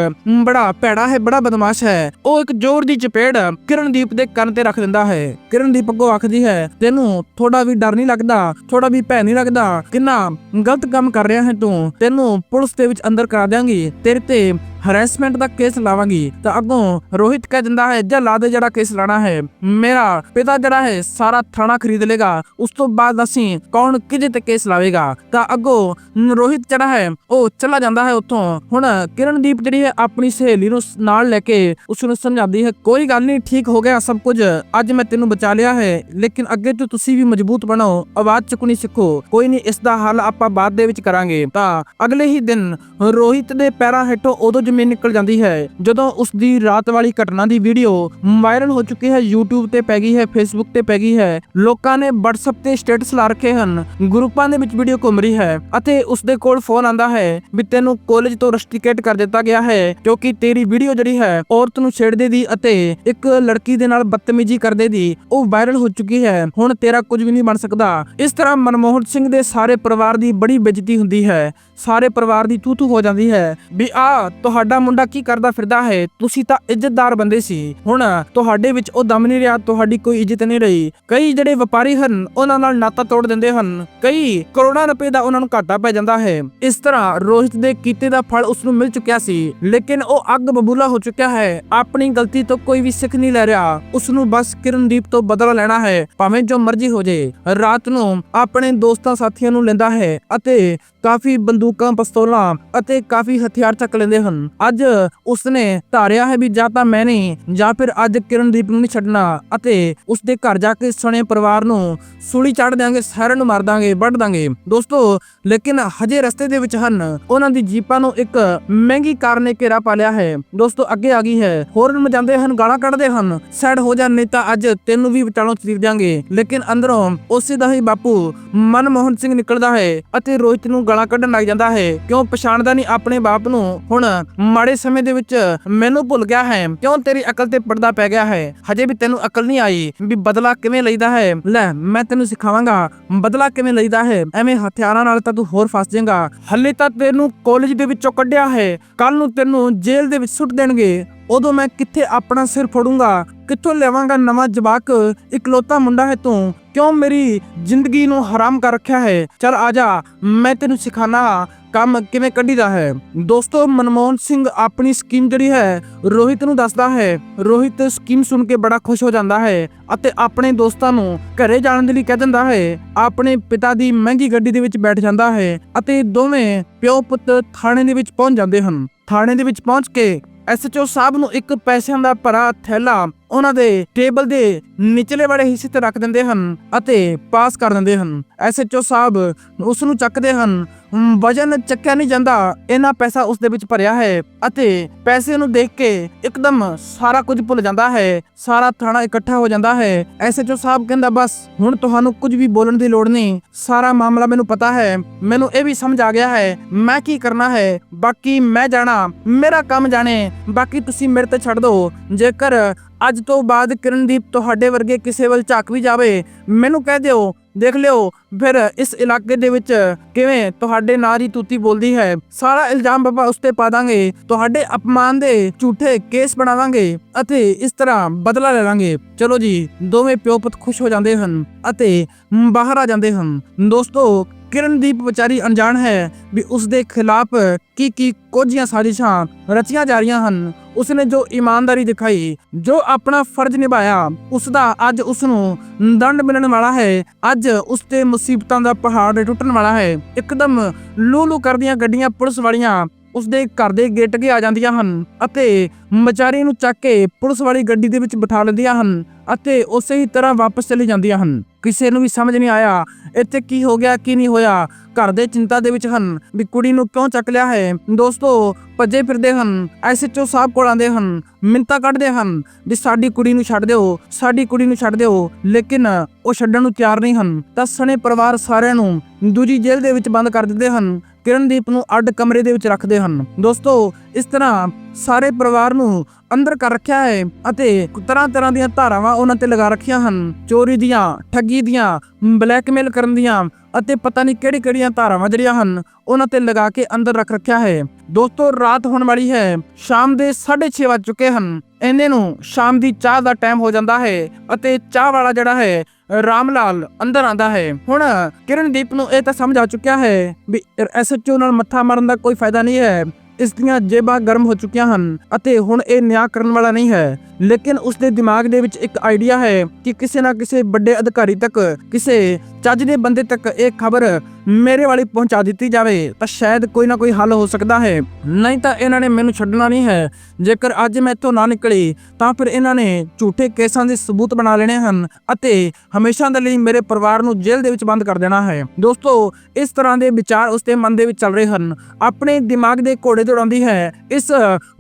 ਬੜਾ ਭੈੜਾ ਹੈ, ਬੜਾ ਬਦਮਾਸ਼ ਹੈ। ਉਹ ਇੱਕ ਜ਼ੋਰ ਦੀ ਚਪੇੜ ਕਿਰਨਦੀਪ ਦੇ ਕੰਨ ਤੇ ਰੱਖ ਦਿੰਦਾ ਹੈ। ਕਿਰਨਦੀਪ ਅੱਗੋਂ ਆਖਦੀ ਹੈ, ਤੈਨੂੰ ਥੋੜਾ ਵੀ ਡਰ ਨਹੀਂ ਲੱਗਦਾ? ਥੋੜਾ ਵੀ ਭੈ ਨਹੀਂ ਲੱਗਦਾ? ਕਿੰਨਾ ਗਲਤ ਕੰਮ ਕਰ ਰਿਹਾ ਹੈ ਤੂੰ? ਤੈਨੂੰ ਪੁਲਿਸ ਦੇ ਵਿੱਚ ਅੰਦਰ ਕਰਾ ਦਿਆਂਗੀ ਤੇਰੇ ਤੇ ਹਰੈਸਮੈਂਟ ਦਾ ਕੇਸ ਲਾਵਾਂਗੀ। ਤਾਂ ਅੱਗੋਂ ਰੋਹਿਤ ਕਹਿ ਦਿੰਦਾ ਹੈ, ਜਾਂ ਲਾ ਦੇ ਜਿਹੜਾ ਕੇਸ ਲਾਣਾ ਹੈ। ਮੇਰਾ ਪਿਤਾ ਜਿਹੜਾ ਹੈ, ਸਾਰਾ ਥਾਣਾ ਖਰੀਦ ਲੇਗਾ ਉਸ ਤੋਂ ਬਾਅਦ ਅਸੀਂ ਕੌਣ ਕਿਹਦੇ ਤੇ ਕੇਸ ਲਾਵੇਗਾ? ਤਾਂ ਅੱਗੋਂ ਰੋਹਿਤ ਜਿਹੜਾ ਹੈ, ਉਹ ਚਲਾ ਜਾਂਦਾ ਹੈ ਉੱਥੋਂ। ਹੁਣ ਕਿਰਨਦੀਪ ਜਿਹੜੀ ਹੈ, ਆਪਣੀ ਸਹੇਲੀ ਨੂੰ ਨਾਲ ਲੈ ਕੇ ਉਸ ਨੂੰ ਸਮਝਾਉਂਦੀ ਹੈ, ਕੋਈ ਗੱਲ ਨਹੀਂ, ਠੀਕ ਹੋ ਗਿਆ ਸਭ ਕੁਝ। ਅੱਜ ਮੈਂ ਤੈਨੂੰ ਬਚਾ ਲਿਆ ਹੈ। ਲੇਕਿਨ ਅੱਗੇ ਤੋਂ ਤੁਸੀਂ ਵੀ ਮਜ਼ਬੂਤ ਬਣੋ। ਆਵਾਜ਼ ਚੁੱਕਣੀ ਸਿੱਖੋ। ਕੋਈ ਨਹੀਂ, ਇਸ ਦਾ ਹੱਲ ਆਪਾਂ ਬਾਅਦ ਦੇ ਵਿੱਚ ਕਰਾਂਗੇ। ਤਾਂ ਅਗਲੇ ਹੀ ਦਿਨ ਰੋਹਿਤ ਦੇ ਪੈਰਾਂ ਹੇਠੋਂ ਉਦੋਂ ਜ਼ਮੀਨ ਨਿਕਲ ਜਾਂਦੀ ਹੈ। ਜਦੋਂ ਉਸ ਦੀ ਰਾਤ ਵਾਲੀ ਘਟਨਾ ਦੀ ਵੀਡੀਓ ਵਾਇਰਲ ਹੋ ਚੁੱਕੀ ਹੈ, YouTube ਤੇ ਪੈ ਗਈ ਹੈ, Facebook ਤੇ ਪੈ ਗਈ ਹੈ, ਲੋਕਾਂ ਨੇ WhatsApp ਤੇ ਸਟੇਟਸ ਲਾ ਰੱਖੇ ਹਨ, ਗਰੁੱਪਾਂ ਦੇ ਵਿੱਚ ਵੀਡੀਓ ਘੁੰਮ ਰਹੀ ਹੈ ਅਤੇ ਉਸ ਦੇ ਕੋਲ ਫੋਨ ਆਂਦਾ ਹੈ ਵੀ ਤੈਨੂੰ ਕਾਲਜ ਤੋਂ ਰਸਟੀਕੇਟ ਕਰ ਦਿੱਤਾ ਗਿਆ ਹੈ, ਕਿਉਂਕਿ ਤੇਰੀ ਵੀਡੀਓ ਜਿਹੜੀ ਹੈ ਔਰਤ ਨੂੰ ਛੇੜਦੇ ਦੀ ਅਤੇ ਇੱਕ ਲੜਕੀ ਦੇ ਨਾਲ ਬਦਤਮੀਜ਼ੀ ਕਰਦੇ ਦੀ ਉਹ ਵਾਇਰਲ ਹੋ ਚੁੱਕੀ ਹੈ। ਹੁਣ ਤੇਰਾ ਕੁਝ ਵੀ ਨਹੀਂ ਬਣ ਸਕਦਾ। ਇਸ ਤਰ੍ਹਾਂ ਮਨਮੋਹਨ ਸਿੰਘ ਦੇ ਸਾਰੇ ਪਰਿਵਾਰ ਦੀ ਬੜੀ ਬੇਇੱਜ਼ਤੀ ਹੁੰਦੀ ਹੈ। ਸਾਰੇ ਪਰਿਵਾਰ ਦੀ ਤੂ ਤੂ ਹੋ ਜਾਂਦੀ ਹੈ। ਵੀ ਆ, ਤੁਹਾਡਾ ਮੁੰਡਾ ਕੀ ਕਰਦਾ ਫਿਰਦਾ ਹੈ? ਤੁਸੀਂ ਤਾਂ ਇੱਜ਼ਤਦਾਰ ਬੰਦੇ ਸੀ। ਹੁਣ ਤੁਹਾਡੇ ਵਿੱਚ ਉਹ ਦਮ ਨਹੀਂ ਰਿਹਾ, ਤੁਹਾਡੀ ਕੋਈ ਇੱਜ਼ਤ ਨਹੀਂ ਰਹੀ। ਕਈ ਜਿਹੜੇ ਵਪਾਰੀ ਹਨ, ਉਹਨਾਂ ਨਾਲ ਨਾਤਾ ਤੋੜ ਦਿੰਦੇ ਹਨ। ਕਈ ਕਰੋੜਾਂ ਰੁਪਏ ਦਾ ਉਹਨਾਂ ਨੂੰ ਘਾਟਾ ਪੈ ਜਾਂਦਾ ਹੈ। ਇਸ ਤਰ੍ਹਾਂ ਰੋਹਿਤ ਦੇ ਕੀਤੇ ਦਾ ਫਲ ਉਸ ਨੂੰ ਮਿਲ ਚੁੱਕਿਆ ਸੀ। ਲੇਕਿਨ ਉਹ ਅੱਗ ਬਬੂਲਾ ਹੋ ਚੁੱਕਿਆ ਹੈ। ਆਪਣੀ ਗਲਤੀ ਤੋਂ ਕੋਈ ਵੀ ਸਿੱਖ ਨਹੀਂ ਲੈ ਰਿਹਾ। ਉਸ ਨੂੰ ਬਸ ਕਿਰਨਦੀਪ ਤੋਂ ਬਦਲਾ ਲੈਣਾ ਹੈ। ਭਾਵੇਂ ਜੋ ਮਰਜ਼ੀ ਹੋ ਜੇ। ਰਾਤ ਨੂੰ ਆਪਣੇ ਦੋਸਤਾਂ ਸਾਥੀਆਂ ਨੂੰ ਲੈਂਦਾ ਹੈ ਅਤੇ ਕਾਫੀ ਬੰਦੂਕਾਂ, ਪਿਸਤੌਲਾਂ ਅਤੇ ਕਾਫੀ ਹਥਿਆਰ ਚੱਕ ਲੈਂਦੇ ਹਨ। ਅੱਜ ਉਸਨੇ ਧਾਰਿਆ ਹੈ ਵੀ ਜਾਂ ਤਾਂ ਮੈਂ ਨਹੀਂ, ਜਾਂ ਫਿਰ ਅੱਜ ਕਿਰਨਦੀਪ ਨੂੰ ਨਹੀਂ ਛੱਡਣਾ ਅਤੇ ਉਸਦੇ ਘਰ ਜਾ ਕੇ ਸਣੇ ਪਰਿਵਾਰ ਨੂੰ ਸੂਲੀ ਚੜ ਦਿਆਂਗੇ, ਸਾਰਿਆਂ ਨੂੰ ਮਾਰ ਦਾਂਗੇ ਵੱਢ ਦਾਂਗੇ ਦੋਸਤੋ, ਲੇਕਿਨ ਹਜੇ ਰਸਤੇ ਦੇ ਵਿੱਚ ਹਨ, ਉਹਨਾਂ ਦੀ ਜੀਪਾਂ ਨੂੰ ਇੱਕ ਮਹਿੰਗੀ ਕਾਰ ਨੇ ਘੇਰਾ ਪਾ ਲਿਆ ਹੈ। ਦੋਸਤੋ, ਅੱਗੇ ਆ ਗਈ ਹੈ। ਹੋਰਨ ਮਜਾਉਂਦੇ ਹਨ, ਗਾਲਾਂ ਕੱਢਦੇ ਹਨ। ਸਾਈਡ ਹੋ ਜਾ ਨਹੀਂ ਤਾਂ ਅੱਜ ਤੈਨੂੰ ਵੀ ਵਿਚਾਲੋਂ ਚੀਰ ਦਿਆਂਗੇ। ਲੇਕਿਨ ਅੰਦਰੋਂ ਉਸੇ ਦਾ ਹੀ ਬਾਪੂ ਮਨਮੋਹਨ ਸਿੰਘ ਨਿਕਲਦਾ ਹੈ ਅਤੇ ਰੋਹਿਤ ਨੂੰ ਗਾਲਾਂ ਕੱਢਣ ਲੱਗ ਜਾਂਦਾ ਹੈ। ਕਿਉਂ ਪਛਾਣਦਾ ਨਹੀਂ ਆਪਣੇ ਬਾਪ ਨੂੰ? ਹੁਣ ਮਾੜੇ ਸਮੇਂ ਦੇ ਵਿੱਚ ਮੈਨੂੰ ਭੁੱਲ ਗਿਆ ਹੈ। ਕਿਉਂ ਤੇਰੀ ਅਕਲ ਤੇ ਪਰਦਾ ਪੈ ਗਿਆ ਹੈ? ਹਜੇ ਵੀ ਤੈਨੂੰ ਅਕਲ ਨਹੀਂ ਆਈ ਵੀ ਬਦਲਾ ਕਿਵੇਂ ਲਈਦਾ ਹੈ। ਲੈ, ਮੈਂ ਤੈਨੂੰ ਸਿਖਾਵਾਂਗਾ। ਬਦਲਾ ਕਿਵੇਂ ਲਈਦਾ ਹੈ? ਐਵੇਂ ਹਥਿਆਰਾਂ ਨਾਲ ਤਾਂ ਤੂੰ ਹੋਰ ਫਸ ਜਾਏਗਾ। ਹੱਲੇ ਤਾਂ ਤੈਨੂੰ ਕਾਲਜ ਦੇ ਵਿੱਚੋਂ ਕੱਢਿਆ ਹੈ। ਕੱਲ ਨੂੰ ਤੈਨੂੰ ਜੇਲ੍ਹ ਦੇ ਵਿੱਚ ਸੁੱਟ ਦੇਣਗੇ। ਉਦੋਂ ਮੈਂ ਕਿੱਥੇ ਆਪਣਾ ਸਿਰ ਫੋੜੂੰਗਾ? ਕਿੱਥੋਂ ਲਿਆਵਾਂਗਾ ਨਵਾਂ ਜਵਾਕ? ਇਕਲੌਤਾ ਮੁੰਡਾ ਹੈ ਤੂੰ। ਕਿਉਂ ਮੇਰੀ ਜ਼ਿੰਦਗੀ ਨੂੰ ਹਰਾਮ ਕਰ ਰੱਖਿਆ ਹੈ? ਚਲ ਆ ਜਾ, ਮੈਂ ਤੈਨੂੰ ਸਿਖਾਣਾ ਕੰਮ ਕਿਵੇਂ ਕੱਢੀਦਾ ਹੈ। ਦੋਸਤੋ, ਮਨਮੋਹਨ ਸਿੰਘ ਆਪਣੀ ਸਕੀਮ ਜਿਹੜੀ ਹੈ, ਰੋਹਿਤ ਨੂੰ ਦੱਸਦਾ ਹੈ। ਰੋਹਿਤ ਸਕੀਮ ਸੁਣ ਕੇ ਬੜਾ ਖੁਸ਼ ਹੋ ਜਾਂਦਾ ਹੈ ਅਤੇ ਆਪਣੇ ਦੋਸਤਾਂ ਨੂੰ ਘਰੇ ਜਾਣ ਦੇ ਲਈ ਕਹਿ ਦਿੰਦਾ ਹੈ। ਆਪਣੇ ਪਿਤਾ ਦੀ ਮਹਿੰਗੀ ਗੱਡੀ ਦੇ ਵਿੱਚ ਬੈਠ ਜਾਂਦਾ ਹੈ ਅਤੇ ਦੋਵੇਂ ਪਿਓ ਪੁੱਤ ਥਾਣੇ ਦੇ ਵਿੱਚ ਪਹੁੰਚ ਜਾਂਦੇ ਹਨ। ਥਾਣੇ ਦੇ ਵਿੱਚ ਪਹੁੰਚ ਕੇ ਐਸਐਚਓ ਸਾਹਿਬ ਨੂੰ ਇੱਕ ਪੈਸਿਆਂ ਦਾ ਭਰਾ ਥੈਲਾ ਉਹਨਾਂ ਦੇ ਟੇਬਲ ਦੇ ਨਿਚਲੇ ਵਾਲੇ ਹਿੱਸੇ ਤੇ ਰੱਖ ਦਿੰਦੇ ਹਨ ਅਤੇ ਪਾਸ ਕਰ ਦਿੰਦੇ ਹਨ। ਐਸਐਚਓ ਸਾਹਿਬ ਉਸ ਨੂੰ ਚੱਕਦੇ ਹਨ ਵਜਨ ਚੱਕਿਆ ਨਹੀਂ ਜਾਂਦਾ। ਇਹਨਾਂ ਪੈਸਾ ਉਸ ਦੇ ਵਿੱਚ ਭਰਿਆ ਹੈ ਅਤੇ ਪੈਸੇ ਨੂੰ ਦੇਖ ਕੇ ਇੱਕਦਮ ਸਾਰਾ ਕੁਝ ਭੁੱਲ ਜਾਂਦਾ ਹੈ। ਸਾਰਾ ਥਾਣਾ ਇਕੱਠਾ ਹੋ ਜਾਂਦਾ ਹੈ। ਐਸਐਚਓ ਸਾਹਿਬ ਕਹਿੰਦਾ, ਬਸ, ਹੁਣ ਤੁਹਾਨੂੰ ਕੁਝ ਵੀ ਬੋਲਣ ਦੀ ਲੋੜ ਨਹੀਂ। ਸਾਰਾ ਮਾਮਲਾ ਮੈਨੂੰ ਪਤਾ ਹੈ। ਮੈਨੂੰ ਇਹ ਵੀ ਸਮਝ ਆ ਗਿਆ ਹੈ, ਮੈਂ ਕੀ ਕਰਨਾ ਹੈ? ਬਾਕੀ ਮੈਂ ਜਾਣਾ। ਮੇਰਾ ਕੰਮ ਜਾਣੇ। ਬਾਕੀ ਤੁਸੀਂ ਮੇਰੇ ਤੇ ਛੱਡ ਦਿਓ। ਜੇਕਰ ਅੱਜ ਤੋਂ ਬਾਅਦ ਕਿਰਨਦੀਪ ਤੁਹਾਡੇ ਵਰਗੇ ਕਿਸੇ ਵੱਲ ਝਾਕ ਵੀ ਜਾਵੇ, ਮੈਨੂੰ ਕਹਿ ਦਿਓ ਦੇਖ ਲਿਓ, ਫਿਰ ਇਸ ਇਲਾਕੇ ਦੇ ਵਿੱਚ ਕਿਵੇਂ ਤੁਹਾਡੇ ਨਾਂ ਦੀ ਤੂਤੀ ਬੋਲਦੀ ਹੈ। ਸਾਰਾ ਇਲਜ਼ਾਮ ਬਾਬਾ ਉਸ ਤੇ ਪਾ ਦਾਂਗੇ। ਤੁਹਾਡੇ ਅਪਮਾਨ ਦੇ ਝੂਠੇ ਕੇਸ ਬਣਾਵਾਂਗੇ ਅਤੇ ਇਸ ਤਰ੍ਹਾਂ ਬਦਲਾ ਲੈ ਲਾਂਗੇ। ਚਲੋ ਜੀ, ਦੋਵੇਂ ਪਿਓ ਪੁੱਤ ਖੁਸ਼ ਹੋ ਜਾਂਦੇ ਹਨ ਅਤੇ ਬਾਹਰ ਆ ਜਾਂਦੇ ਹਨ। ਦੋਸਤੋ ਕਿਰਨਦੀਪ ਵਿਚਾਰੀ ਅਣਜਾਣ ਹੈ ਵੀ ਉਸ ਦੇ ਖਿਲਾਫ ਕੀ ਕੀ ਕੋਝੀਆਂ ਸਾਜ਼ਿਸ਼ਾਂ ਰਚੀਆਂ ਜਾ ਰਹੀਆਂ ਹਨ। ਉਸਨੇ ਜੋ ਇਮਾਨਦਾਰੀ ਦਿਖਾਈ, ਜੋ ਆਪਣਾ ਫਰਜ਼ ਨਿਭਾਇਆ ਉਸ ਦਾ ਅੱਜ ਉਸ ਨੂੰ ਦੰਡ ਮਿਲਣ ਵਾਲਾ ਹੈ। ਅੱਜ ਉਸ ਤੇ ਮੁਸੀਬਤਾਂ ਦਾ ਪਹਾੜ ਟੁੱਟਣ ਵਾਲਾ ਹੈ। ਇੱਕਦਮ ਲੂ ਲੂ ਕਰਦੀਆਂ ਗੱਡੀਆਂ ਪੁਲਿਸ ਵਾਲੀਆਂ ਉਸ ਦੇ ਘਰ ਦੇ ਗੇਟ ਅੱਗੇ ਆ ਜਾਂਦੀਆਂ ਹਨ ਅਤੇ ਵਿਚਾਰੀ ਨੂੰ ਚੱਕ ਕੇ ਪੁਲਿਸ ਵਾਲੀ ਗੱਡੀ ਦੇ ਵਿੱਚ ਬਿਠਾ ਲੈਂਦੀਆਂ ਹਨ। ਅਤੇ ਉਸੇ ਹੀ ਤਰ੍ਹਾਂ ਵਾਪਸ ਚਲੀ ਜਾਂਦੀਆਂ ਹਨ। ਕਿਸੇ ਨੂੰ ਵੀ ਸਮਝ ਨਹੀਂ ਆਇਆ, ਇੱਥੇ ਕੀ ਹੋ ਗਿਆ, ਕੀ ਨਹੀਂ ਹੋਇਆ। ਘਰ ਦੇ ਚਿੰਤਾ ਦੇ ਵਿੱਚ ਹਨ ਵੀ ਕੁੜੀ ਨੂੰ ਕਿਉਂ ਚੱਕ ਲਿਆ ਹੈ। ਦੋਸਤੋ, ਭੱਜੇ ਫਿਰਦੇ ਹਨ ਐਸਐਚਓ ਸਾਹਿਬ ਕੋਲ ਆਉਂਦੇ ਹਨ ਮਿੰਤਾ ਕੱਢਦੇ ਹਨ ਵੀ ਸਾਡੀ ਕੁੜੀ ਨੂੰ ਛੱਡ ਦਿਓ, ਸਾਡੀ ਕੁੜੀ ਨੂੰ ਛੱਡ ਦਿਓ। ਲੇਕਿਨ ਉਹ ਛੱਡਣ ਨੂੰ ਤਿਆਰ ਨਹੀਂ ਹਨ। ਤਾਂ ਸਣੇ ਪਰਿਵਾਰ ਸਾਰਿਆਂ ਨੂੰ ਦੂਜੀ ਜੇਲ੍ਹ ਦੇ ਵਿੱਚ ਬੰਦ ਕਰ ਦਿੰਦੇ ਹਨ, ਕਿਰਨਦੀਪ ਨੂੰ ਅੱਡ ਕਮਰੇ ਦੇ ਵਿੱਚ ਰੱਖਦੇ ਹਨ। ਦੋਸਤੋ, ਇਸ ਤਰ੍ਹਾਂ ਸਾਰੇ ਪਰਿਵਾਰ ਨੂੰ ਅੰਦਰ ਕਰ ਰੱਖਿਆ ਹੈ ਅਤੇ ਤਰ੍ਹਾਂ ਤਰ੍ਹਾਂ ਦੀਆਂ ਧਾਰਾਵਾਂ ਉਹਨਾਂ ਤੇ ਲਗਾ ਰੱਖੀਆਂ ਹਨ। ਚੋਰੀ ਦੀਆਂ, ਠੱਗੀ ਦੀਆਂ, ਬਲੈਕਮੇਲ ਕਰਨ ਦੀਆਂ ਅਤੇ ਪਤਾ ਨਹੀਂ ਕਿਹੜੀ ਕਿਹੜੀਆਂ ਧਾਰਾਵਾਂ ਜਿਹੜੀਆਂ ਹਨ, ਉਹਨਾਂ ਤੇ ਲਗਾ ਕੇ ਅੰਦਰ ਰੱਖ ਰੱਖਿਆ ਹੈ। ਦੋਸਤੋ, ਰਾਤ ਹੋਣ ਵਾਲੀ ਹੈ। ਸ਼ਾਮ ਦੇ 6:30 ਵੱਜ ਚੁੱਕੇ ਹਨ। ਇਹਨੇ ਨੂੰ ਸ਼ਾਮ ਦੀ ਚਾਹ ਦਾ ਟਾਈਮ ਹੋ ਜਾਂਦਾ ਹੈ ਅਤੇ ਚਾਹ ਵਾਲਾ ਜਿਹੜਾ ਹੈ ਰਾਮ ਲਾਲ ਅੰਦਰ ਆਂਦਾ ਹੈ। ਹੁਣ ਕਿਰਨਦੀਪ ਨੂੰ ਇਹ ਤਾਂ ਸਮਝ ਆ ਚੁੱਕਿਆ ਹੈ ਵੀ ਐਸਐਚਓ ਨਾਲ ਮੱਥਾ ਮਾਰਨ ਦਾ ਕੋਈ ਫਾਇਦਾ ਨਹੀਂ ਹੈ। ਇਸ ਦੀਆਂ ਜੇਬਾਂ ਗਰਮ ਹੋ ਚੁੱਕੀਆਂ ਹਨ ਅਤੇ ਹੁਣ ਇਹ ਨਿਆਂ ਕਰਨ ਵਾਲਾ ਨਹੀਂ ਹੈ। ਲੇਕਿਨ ਉਸ ਦੇ ਦਿਮਾਗ ਦੇ ਵਿੱਚ ਇੱਕ ਆਈਡੀਆ ਹੈ ਕਿ ਕਿਸੇ ਨਾ ਕਿਸੇ ਵੱਡੇ ਅਧਿਕਾਰੀ ਤੱਕ ਕਿਸੇ ਚੱਜ ਦੇ ਬੰਦੇ ਤੱਕ ਇਹ ਖਬਰ ਮੇਰੇ ਵਾਲੀ ਪਹੁੰਚਾ ਦਿੱਤੀ ਜਾਵੇ, ਤਾਂ ਸ਼ਾਇਦ ਕੋਈ ਨਾ ਕੋਈ ਹੱਲ ਹੋ ਸਕਦਾ ਹੈ। ਨਹੀਂ ਤਾਂ ਇਹਨਾਂ ਨੇ ਮੈਨੂੰ ਛੱਡਣਾ ਨਹੀਂ ਹੈ। ਜੇਕਰ ਅੱਜ ਮੈਂ ਇੱਥੋਂ ਨਾ ਨਿਕਲੀ, ਤਾਂ ਫਿਰ ਇਹਨਾਂ ਨੇ ਝੂਠੇ ਕੇਸਾਂ ਦੇ ਸਬੂਤ ਬਣਾ ਲੈਣੇ ਹਨ ਅਤੇ ਹਮੇਸ਼ਾ ਦੇ ਲਈ ਮੇਰੇ ਪਰਿਵਾਰ ਨੂੰ ਜੇਲ੍ਹ ਦੇ ਵਿੱਚ ਬੰਦ ਕਰ ਦੇਣਾ ਹੈ। ਦੋਸਤੋ, ਇਸ ਤਰ੍ਹਾਂ ਦੇ ਵਿਚਾਰ ਉਸ ਦੇ ਮਨ ਦੇ ਵਿੱਚ ਚੱਲ ਰਹੇ ਹਨ। ਆਪਣੇ ਦਿਮਾਗ ਦੇ ਘੋੜੇ ਦੌੜਾਉਂਦੀ ਹੈ। ਇਸ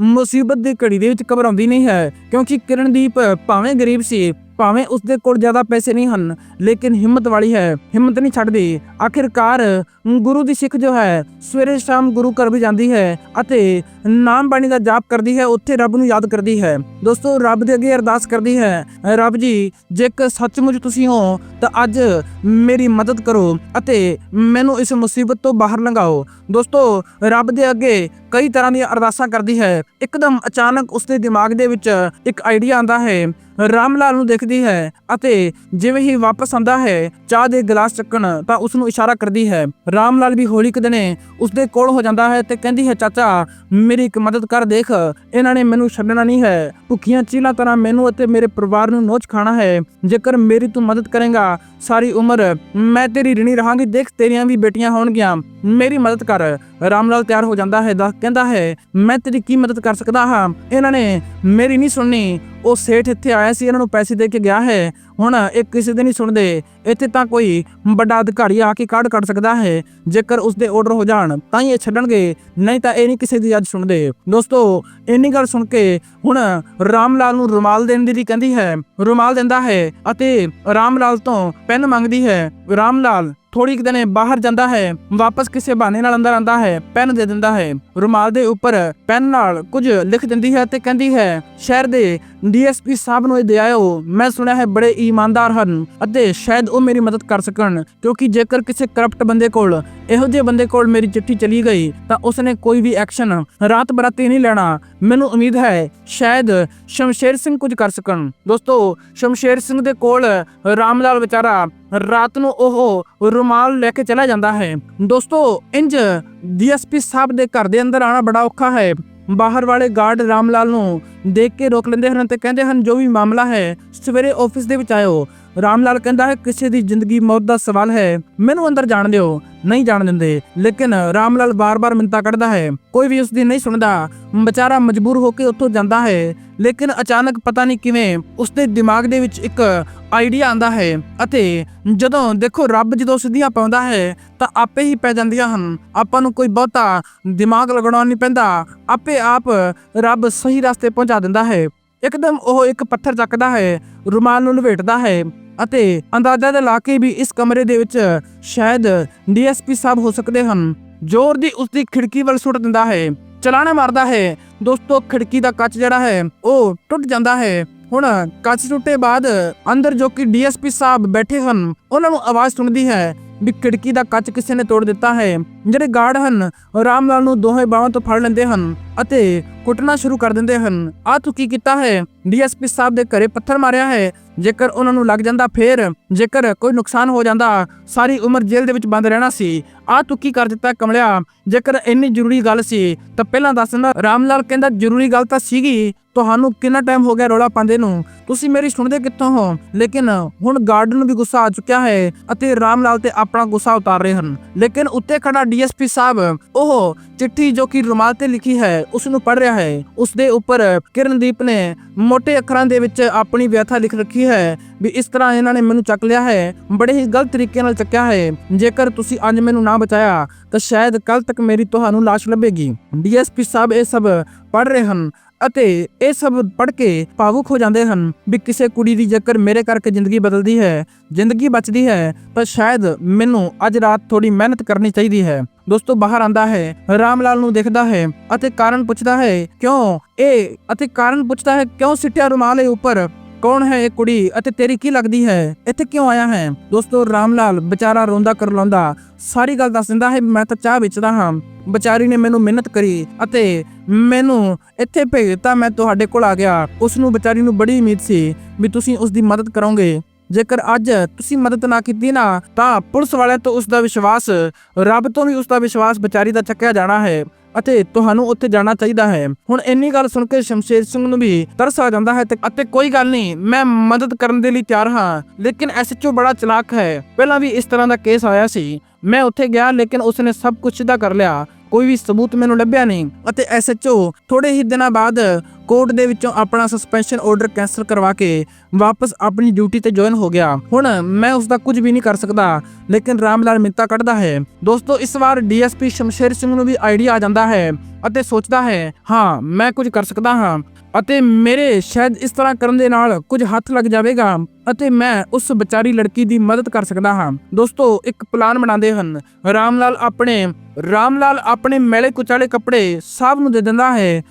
ਮੁਸੀਬਤ ਦੀ ਘੜੀ ਦੇ ਵਿੱਚ ਘਬਰਾਉਂਦੀ ਨਹੀਂ ਹੈ, ਕਿਉਂਕਿ ਕਿਰਨਦੀਪ ਭਾਵੇਂ ਗਰੀਬ ਸੀ ਭਾਵੇਂ ਉਸ ਦੇ ਕੋਲ ਜ਼ਿਆਦਾ ਪੈਸੇ ਨਹੀਂ ਹਨ, ਲੇਕਿਨ ਹਿੰਮਤ ਵਾਲੀ ਹੈ, ਹਿੰਮਤ ਨਹੀਂ ਛੱਡਦੀ। ਆਖਿਰਕਾਰ ਗੁਰੂ ਦੀ ਸਿੱਖ ਜੋ ਹੈ, ਸਵੇਰੇ ਸ਼ਾਮ ਗੁਰੂ ਘਰ ਵੀ ਜਾਂਦੀ ਹੈ ਅਤੇ ਨਾਮ ਬਾਣੀ ਦਾ ਜਾਪ ਕਰਦੀ ਹੈ, ਉੱਥੇ ਰੱਬ ਨੂੰ ਯਾਦ ਕਰਦੀ ਹੈ। ਦੋਸਤੋ, ਰੱਬ ਦੇ ਅੱਗੇ ਅਰਦਾਸ ਕਰਦੀ ਹੈ, ਰੱਬ ਜੀ ਜੇਕਰ ਸੱਚਮੁੱਚ ਤੁਸੀਂ ਹੋ, ਤਾਂ ਅੱਜ ਮੇਰੀ ਮਦਦ ਕਰੋ ਅਤੇ ਮੈਨੂੰ ਇਸ ਮੁਸੀਬਤ ਤੋਂ ਬਾਹਰ ਲੰਘਾਓ। ਦੋਸਤੋ, ਰੱਬ ਦੇ ਅੱਗੇ ਕਈ ਤਰ੍ਹਾਂ ਦੀਆਂ ਅਰਦਾਸਾਂ ਕਰਦੀ ਹੈ। ਇੱਕਦਮ ਅਚਾਨਕ ਉਸਦੇ ਦਿਮਾਗ ਦੇ ਵਿੱਚ ਇੱਕ ਆਈਡੀਆ ਆਂਦਾ ਹੈ ਰਾਮਲਾਲ ਨੂੰ ਦੇਖਦੀ ਹੈ ਅਤੇ ਜਿਵੇਂ ਹੀ ਵਾਪਸ ਆਂਦਾ ਹੈ, ਚਾਹ ਦੇ ਗਲਾਸ ਚੱਕਣ ਤਾਂ ਉਸ ਨੂੰ ਇਸ਼ਾਰਾ ਕਰਦੀ ਹੈ। ਰਾਮ ਲਾਲ ਵੀ ਹੌਲੀ ਕਦਨੇ ਉਸ ਦੇ ਕੋਲ ਹੋ ਜਾਂਦਾ ਹੈ ਤੇ ਕਹਿੰਦੀ ਹੈ, ਚਾਚਾ, ਮੇਰੀ ਇੱਕ ਮਦਦ ਕਰ ਦੇਖ, ਇਹਨਾਂ ਨੇ ਮੈਨੂੰ ਛੱਡਣਾ ਨਹੀਂ ਹੈ। ਭੁੱਖੀਆਂ ਚੀਲਾਂ ਤਰ੍ਹਾਂ ਮੈਨੂੰ ਅਤੇ ਮੇਰੇ ਪਰਿਵਾਰ ਨੂੰ ਨੋਚ ਖਾਣਾ ਹੈ। ਜੇਕਰ ਮੇਰੀ ਤੂੰ ਮਦਦ ਕਰੇਗਾ, ਸਾਰੀ ਉਮਰ ਮੈਂ ਤੇਰੀ ਰਿਣੀ ਰਹਾਂਗੀ, ਦੇਖ ਤੇਰੀਆਂ ਵੀ ਬੇਟੀਆਂ ਹੋਣਗੀਆਂ। ਮੇਰੀ ਮਦਦ ਕਰ। ਰਾਮ ਲਾਲ ਤਿਆਰ ਹੋ ਜਾਂਦਾ ਹੈ ਦਾ ਕਹਿੰਦਾ ਹੈ, ਮੈਂ ਤੇਰੀ ਕੀ ਮਦਦ ਕਰ ਸਕਦਾ ਹਾਂ? ਇਹਨਾਂ ਨੇ ਮੇਰੀ ਨਹੀਂ ਸੁਣਨੀ। ਉਹ ਸੇਠ ਇੱਥੇ ਆਇਆ ਸੀ, ਇਹਨਾਂ ਨੂੰ ਪੈਸੇ ਦੇ ਕੇ ਗਿਆ ਹੈ। ਹੁਣ ਇਹ ਕਿਸੇ ਦੇ ਨਹੀਂ ਸੁਣਦੇ। ਇੱਥੇ ਤਾਂ ਕੋਈ ਵੱਡਾ ਅਧਿਕਾਰੀ ਆ ਕੇ ਕਾਢ ਕੱਢ ਸਕਦਾ ਹੈ, ਜੇਕਰ ਉਸ ਦੇ ਆਰਡਰ ਹੋ ਜਾਣ, ਤਾਂ ਹੀ ਇਹ ਛੱਡਣਗੇ। ਨਹੀਂ ਤਾਂ ਇਹ ਨਹੀਂ ਕਿਸੇ ਦੀ ਅੱਜ ਸੁਣਦੇ। ਦੋਸਤੋ, ਇੰਨੀ ਗੱਲ ਸੁਣ ਕੇ ਹੁਣ ਰਾਮ ਲਾਲ ਨੂੰ ਰੁਮਾਲ ਦੇਣ ਦੀ ਕਹਿੰਦੀ ਹੈ, ਰੁਮਾਲ ਦਿੰਦਾ ਹੈ ਅਤੇ ਰਾਮ ਲਾਲ ਤੋਂ ਪੈਨ ਮੰਗਦੀ ਹੈ। ਰਾਮ ਲਾਲ ਥੋੜੀ ਕੁ ਦਿਨੇ ਬਾਹਰ ਜਾਂਦਾ ਹੈ, ਵਾਪਸ ਕਿਸੇ ਬਹਾਨੇ ਨਾਲ ਅੰਦਰ ਆਂਦਾ ਹੈ, ਪੈਨ ਦੇ ਦਿੰਦਾ ਹੈ। ਰੁਮਾਲ ਦੇ ਉੱਪਰ ਪੈਨ ਨਾਲ ਕੁਝ ਲਿਖ ਦਿੰਦੀ ਹੈ ਤੇ ਕਹਿੰਦੀ ਹੈ, ਸ਼ਹਿਰ ਦੇ ਡੀਐਸਪੀ ਸਾਹਿਬ ਨੂੰ ਇਹ ਦੇ ਆਇਓ। ਮੈਂ ਸੁਣਿਆ ਹੈ ਬੜੇ ਇਮਾਨਦਾਰ ਹਨ ਅਤੇ ਸ਼ਾਇਦ ਉਹ ਮੇਰੀ ਮਦਦ ਕਰ ਸਕਣ, ਕਿਉਂਕਿ ਜੇਕਰ ਕਿਸੇ ਕਰਪਟ ਬੰਦੇ ਕੋਲ ਇਹੋ ਜਿਹੇ ਬੰਦੇ ਕੋਲ ਮੇਰੀ ਚਿੱਠੀ ਚਲੀ ਗਈ, ਤਾਂ ਉਸਨੇ ਕੋਈ ਵੀ ਐਕਸ਼ਨ ਰਾਤ ਬਰਾਤੇ ਨਹੀਂ ਲੈਣਾ। ਮੈਨੂੰ ਉਮੀਦ ਹੈ ਸ਼ਾਇਦ ਸ਼ਮਸ਼ੇਰ ਸਿੰਘ ਕੁਝ ਕਰ ਸਕਣ। ਦੋਸਤੋ, ਸ਼ਮਸ਼ੇਰ ਸਿੰਘ ਦੇ ਕੋਲ ਰਾਮਲਾਲ ਵਿਚਾਰਾ ਰਾਤ ਨੂੰ ਉਹ ਰੁਮਾਲ ਲੈ ਕੇ ਚਲਾ ਜਾਂਦਾ ਹੈ। ਦੋਸਤੋ, ਇੰਜ ਡੀਐਸਪੀ ਸਾਹਿਬ ਦੇ ਘਰ ਦੇ ਅੰਦਰ ਆਣਾ ਬੜਾ ਔਖਾ ਹੈ। ਬਾਹਰ ਵਾਲੇ ਗਾਰਡ ਰਾਮਲਾਲ ਨੂੰ ਦੇਖ ਕੇ ਰੋਕ ਲੈਂਦੇ ਹਨ ਤੇ ਕਹਿੰਦੇ ਹਨ, ਜੋ ਵੀ ਮਾਮਲਾ ਹੈ, ਸਵੇਰੇ ਆਫਿਸ ਦੇ ਵਿੱਚ ਆਇਓ। ਰਾਮ ਲਾਲ ਕਹਿੰਦਾ ਹੈ, ਕਿਸੇ ਦੀ ਜ਼ਿੰਦਗੀ ਮੌਤ ਦਾ ਸਵਾਲ ਹੈ। ਮੈਨੂੰ ਅੰਦਰ ਜਾਣ ਦਿਓ, ਨਹੀਂ ਜਾਣ ਦਿੰਦੇ। ਲੇਕਿਨ ਰਾਮ ਲਾਲ ਬਾਰ-ਬਾਰ ਮਿੰਤਾ ਕੱਢਦਾ ਹੈ। ਕੋਈ ਵੀ ਉਸ ਦੀ ਨਹੀਂ ਸੁਣਦਾ। ਵਿਚਾਰਾ ਮਜਬੂਰ ਹੋ ਕੇ ਉੱਥੋਂ ਜਾਂਦਾ ਹੈ। ਲੇਕਿਨ ਅਚਾਨਕ ਪਤਾ ਨਹੀਂ ਕਿਵੇਂ ਉਸ ਦੇ ਦਿਮਾਗ ਦੇ ਵਿੱਚ ਇੱਕ ਆਈਡੀਆ ਆਂਦਾ ਹੈ ਅਤੇ ਜਦੋਂ ਦੇਖੋ ਰੱਬ ਜਦੋਂ ਸਿੱਧੀਆਂ ਪਾਉਂਦਾ ਹੈ, ਤਾਂ ਆਪੇ ਹੀ ਪੈ ਜਾਂਦੀਆਂ ਹਨ। ਆਪਾਂ ਨੂੰ ਕੋਈ ਬਹੁਤਾ ਦਿਮਾਗ ਲਗਾਉਣਾ ਨਹੀਂ ਪੈਂਦਾ। ਆਪੇ ਆਪ ਰੱਬ ਸਹੀ ਰਸਤੇ ਪਹੁੰਚਾ ਦਿੰਦਾ ਹੈ। ਇੱਕਦਮ ਉਹ ਇੱਕ ਪੱਥਰ ਚੱਕਦਾ ਹੈ, ਰੁਮਾਲ ਨੂੰ ਲਪੇਟਦਾ ਹੈ ਅਤੇ ਅੰਦਾਜ਼ਾ ਤੇ ਲਾ ਕੇ ਵੀ ਇਸ ਕਮਰੇ ਦੇ ਵਿੱਚ ਸ਼ਾਇਦ ਡੀਐਸਪੀ ਸਾਹਿਬ ਹੋ ਸਕਦੇ ਹਨ, ਜ਼ੋਰ ਦੀ ਉਸ ਦੀ ਖਿੜਕੀ ਵੱਲ ਸੁੱਟ ਦਿੰਦਾ ਹੈ, ਚਲਾਣਾ ਮਾਰਦਾ ਹੈ। ਦੋਸਤੋ, ਖਿੜਕੀ ਦਾ ਕੱਚ ਜਿਹੜਾ ਹੈ, ਉਹ ਟੁੱਟ ਜਾਂਦਾ ਹੈ। ਹੁਣ ਕੱਚ ਟੁੱਟੇ ਬਾਅਦ ਅੰਦਰ ਜੋ ਕਿ ਡੀਐਸਪੀ ਸਾਹਿਬ ਬੈਠੇ ਹਨ, ਉਹਨਾਂ ਨੂੰ ਆਵਾਜ਼ ਸੁਣਦੀ ਹੈ ਵੀ ਖਿੜਕੀ ਦਾ ਕੱਚ ਕਿਸੇ ਨੇ ਤੋੜ ਦਿੱਤਾ ਹੈ। ਜਿਹੜੇ ਗਾਰਡ ਹਨ, ਰਾਮ ਲਾਲ ਨੂੰ ਦੋਹੇ ਬਾਹਾਂ ਤੋਂ ਫੜ ਲੈਂਦੇ ਹਨ ਅਤੇ ਕੁੱਟਣਾ ਸ਼ੁਰੂ ਕਰ ਦਿੰਦੇ ਹਨ। ਆ ਤੂੰ ਕੀ ਕੀਤਾ ਹੈ? ਡੀਐਸਪੀ ਸਾਹਿਬ ਦੇ ਘਰੇ ਪੱਥਰ ਮਾਰਿਆ ਹੈ। ਜੇਕਰ ਉਹਨਾਂ ਨੂੰ ਲੱਗ ਜਾਂਦਾ ਫੇਰ, ਜੇਕਰ ਕੋਈ ਨੁਕਸਾਨ ਹੋ ਜਾਂਦਾ, ਸਾਰੀ ਉਮਰ ਜੇਲ੍ਹ ਦੇ ਵਿੱਚ ਬੰਦ ਰਹਿਣਾ ਸੀ। ਆ ਤੂੰ ਕੀ ਕਰ ਦਿੱਤਾ ਕਮਲਿਆ? ਜੇਕਰ ਇੰਨੀ ਜ਼ਰੂਰੀ ਗੱਲ ਸੀ, ਤਾਂ ਪਹਿਲਾਂ ਦੱਸ ਦਿੰਦਾ, ਰਾਮ ਕਹਿੰਦਾ ਜ਼ਰੂਰੀ ਗੱਲ ਤਾਂ ਸੀਗੀ, ਤੁਹਾਨੂੰ ਕਿੰਨਾ ਟਾਈਮ ਹੋ ਗਿਆ ਰੌਲਾ ਪਾਉਂਦੇ ਨੂੰ? ਤੁਸੀਂ ਮੇਰੀ ਸੁਣਦੇ ਕਿੱਥੋਂ ਹੋ? ਲੇਕਿਨ ਹੁਣ ਗਾਰਡ ਨੂੰ ਵੀ ਗੁੱਸਾ ਆ ਚੁੱਕਿਆ ਹੈ ਅਤੇ ਰਾਮ ਲਾਲ ਤੇ ਆਪਣਾ ਗੁੱਸਾ ਉਤਾਰ ਰਹੇ ਹਨ। ਲੇਕਿਨ ਉੱਤੇ ਖੜਾ ਡੀਐਸਪੀ ਸਾਹਿਬ ਉਹ ਚਿੱਠੀ ਜੋ ਕਿ ਰੁਮਾਲ ਤੇ ਲਿਖੀ ਹੈ ਉਸ ਨੂੰ ਪੜ੍ਹ ਰਿਹਾ ਹੈ। ਉਸ ਦੇ ਉੱਪਰ ਕਿਰਨਦੀਪ ਨੇ ਮੋٹے ਅੱਖਰਾਂ ਦੇ ਵਿੱਚ ਆਪਣੀ ਵਿਅਥਾ ਲਿਖ ਰੱਖੀ ਹੈ ਵੀ ਇਸ ਤਰ੍ਹਾਂ ਇਹਨਾਂ ਨੇ ਮੈਨੂੰ ਚੱਕ ਲਿਆ ਹੈ। ਬੜੇ ਹੀ ਗਲਤ ਤਰੀਕੇ ਨਾਲ ਚੱਕਿਆ ਹੈ। ਜੇਕਰ ਤੁਸੀਂ ਅੱਜ ਮੈਨੂੰ ਨਾ ਬਚਾਇਆ, ਤਾਂ ਸ਼ਾਇਦ ਕੱਲ ਤੱਕ ਮੇਰੀ ਤੁਹਾਨੂੰ ਲਾਸ਼ ਲੱਭੇਗੀ। ਡੀਐਸਪੀ ਸਾਹਿਬ ਇਹ ਸਭ ਪੜ੍ਹ ਰਹੇ ਹਨ। ਅਤੇ ਇਹ ਸਭ ਪੜ੍ਹ ਕੇ ਭਾਵੁਕ ਹੋ ਜਾਂਦੇ ਹਨ ਵੀ ਕਿਸੇ ਕੁੜੀ ਦੀ ਜੇਕਰ ਮੇਰੇ ਕਰਕੇ ਜ਼ਿੰਦਗੀ ਬਦਲਦੀ ਹੈ, ਜ਼ਿੰਦਗੀ ਬਚਦੀ ਹੈ, ਤਾਂ ਸ਼ਾਇਦ ਮੈਨੂੰ ਅੱਜ ਰਾਤ ਥੋੜੀ ਮਿਹਨਤ ਕਰਨੀ ਚਾਹੀਦੀ ਹੈ। ਦੋਸਤੋ, ਬਾਹਰ ਆਂਦਾ ਹੈ ਰਾਮਲਾਲ ਨੂੰ ਦੇਖਦਾ ਹੈ ਅਤੇ ਕਾਰਨ ਪੁੱਛਦਾ ਹੈ, ਕਿਉਂ? ਇਹ, ਅਤੇ ਕਾਰਨ ਪੁੱਛਦਾ ਹੈ, ਕਿਉਂ ਸਿੱਟਿਆ ਰੁਮਾਲ ਇਹ ਉੱਪਰ? ਕੌਣ ਹੈ ਇਹ ਕੁੜੀ ਅਤੇ ਤੇਰੀ ਕੀ ਲੱਗਦੀ ਹੈ? ਇੱਥੇ ਕਿਉਂ ਆਇਆ ਹੈ? ਦੋਸਤੋ ਰਾਮ ਲਾਲ ਵਿਚਾਰਾ ਰੋਂਦਾ ਕਰਲਾਉਂਦਾ ਸਾਰੀ ਗੱਲ ਦੱਸ ਦਿੰਦਾ ਹੈ, ਮੈਂ ਤਾਂ ਚਾਹ ਵੇਚਦਾ ਹਾਂ। ਵਿਚਾਰੀ ਨੇ ਮੈਨੂੰ ਮਿਹਨਤ ਕਰੀ ਅਤੇ ਮੈਨੂੰ ਇੱਥੇ ਭੇਜਤਾ ਮੈਂ ਤੁਹਾਡੇ ਕੋਲ ਆ ਗਿਆ। ਉਸ ਨੂੰ ਵਿਚਾਰੀ ਨੂੰ ਬੜੀ ਉਮੀਦ ਸੀ ਵੀ ਤੁਸੀਂ ਉਸ ਦੀ ਮਦਦ ਕਰੋਗੇ। ਜੇਕਰ ਅੱਜ ਤੁਸੀਂ ਮਦਦ ਨਾ ਕੀਤੀ ਨਾ, ਤਾਂ ਪੁਲਿਸ ਵਾਲਿਆਂ ਤੋਂ ਉਸ ਦਾ ਵਿਸ਼ਵਾਸ, ਰੱਬ ਤੋਂ ਵੀ ਉਸ ਦਾ ਵਿਸ਼ਵਾਸ ਵਿਚਾਰੀ ਦਾ ਚੱਕਿਆ ਜਾਣਾ ਹੈ। ਅਤੇ ਤੁਹਾਨੂੰ ਉੱਥੇ ਜਾਣਾ ਚਾਹੀਦਾ ਹੈ। ਹੁਣ ਇੰਨੀ ਗੱਲ ਸੁਣ ਕੇ ਸ਼ਮਸ਼ੇਰ ਸਿੰਘ ਨੂੰ ਵੀ ਤਰਸ ਆ ਜਾਂਦਾ ਹੈ ਅਤੇ ਕੋਈ ਗੱਲ ਨਹੀਂ, ਮੈਂ ਮਦਦ ਕਰਨ ਦੇ ਲਈ ਤਿਆਰ ਹਾਂ, ਲੇਕਿਨ ਐਸਐਚਓ ਬੜਾ ਚਲਾਕ ਹੈ। ਪਹਿਲਾਂ ਵੀ ਇਸ ਤਰ੍ਹਾਂ ਦਾ ਕੇਸ ਆਇਆ ਸੀ। ਮੈਂ ਉੱਥੇ ਗਿਆ, ਲੇਕਿਨ ਉਸਨੇ ਸਭ ਕੁਝ ਸਿੱਧਾ ਕਰ ਲਿਆ। ਕੋਈ ਵੀ ਸਬੂਤ ਮੈਨੂੰ ਲੱਭਿਆ ਨਹੀਂ ਅਤੇ ਐਸਐਚਓ ਥੋੜੇ ਹੀ ਦਿਨਾਂ ਬਾਅਦ ਕੋਰਟ ਦੇ ਵਿੱਚੋਂ ਆਪਣਾ ਸਸਪੈਂਸ਼ਨ ਆਰਡਰ ਕੈਂਸਲ ਕਰਵਾ ਕੇ ਵਾਪਸ ਆਪਣੀ ਡਿਊਟੀ ਤੇ ਜੁਆਇਨ ਹੋ ਗਿਆ। ਹੁਣ ਮੈਂ ਉਸ ਦਾ ਕੁਝ ਵੀ ਨਹੀਂ ਕਰ ਸਕਦਾ, ਲੇਕਿਨ ਰਾਮ ਲਾਲ ਮਿੰਤਾ ਕੱਢਦਾ ਹੈ। ਦੋਸਤੋ, ਇਸ ਵਾਰ ਡੀਐਸਪੀ ਸ਼ਮਸ਼ੇਰ ਸਿੰਘ ਨੂੰ ਵੀ ਆਈਡੀਆ ਆ ਜਾਂਦਾ ਹੈ ਅਤੇ ਸੋਚਦਾ ਹੈ, ਹਾਂ, ਮੈਂ ਕੁਝ ਕਰ ਸਕਦਾ ਹਾਂ। ਅਤੇ ਮੇਰੇ ਸ਼ਾਇਦ ਇਸ ਤਰ੍ਹਾਂ ਕਰਨ ਦੇ ਨਾਲ ਕੁਝ ਹੱਥ ਲੱਗ ਜਾਵੇਗਾ ਅਤੇ ਮੈਂ ਉਸ ਵਿਚਾਰੀ ਲੜਕੀ ਦੀ ਮਦਦ ਕਰ ਸਕਦਾ ਹਾਂ। ਦੋਸਤੋ, ਇੱਕ ਪਲਾਨ ਬਣਾਉਂਦੇ ਹਨ। ਰਾਮ ਲਾਲ ਆਪਣੇ ਰਾਮ ਲਾਲ ਆਪਣੇ ਮੈਲੇ ਕੁਚਾਲੇ ਕੱਪੜੇ ਸਾਹਿਬ ਨੂੰ ਦੇ ਦਿੰਦਾ ਹੈ।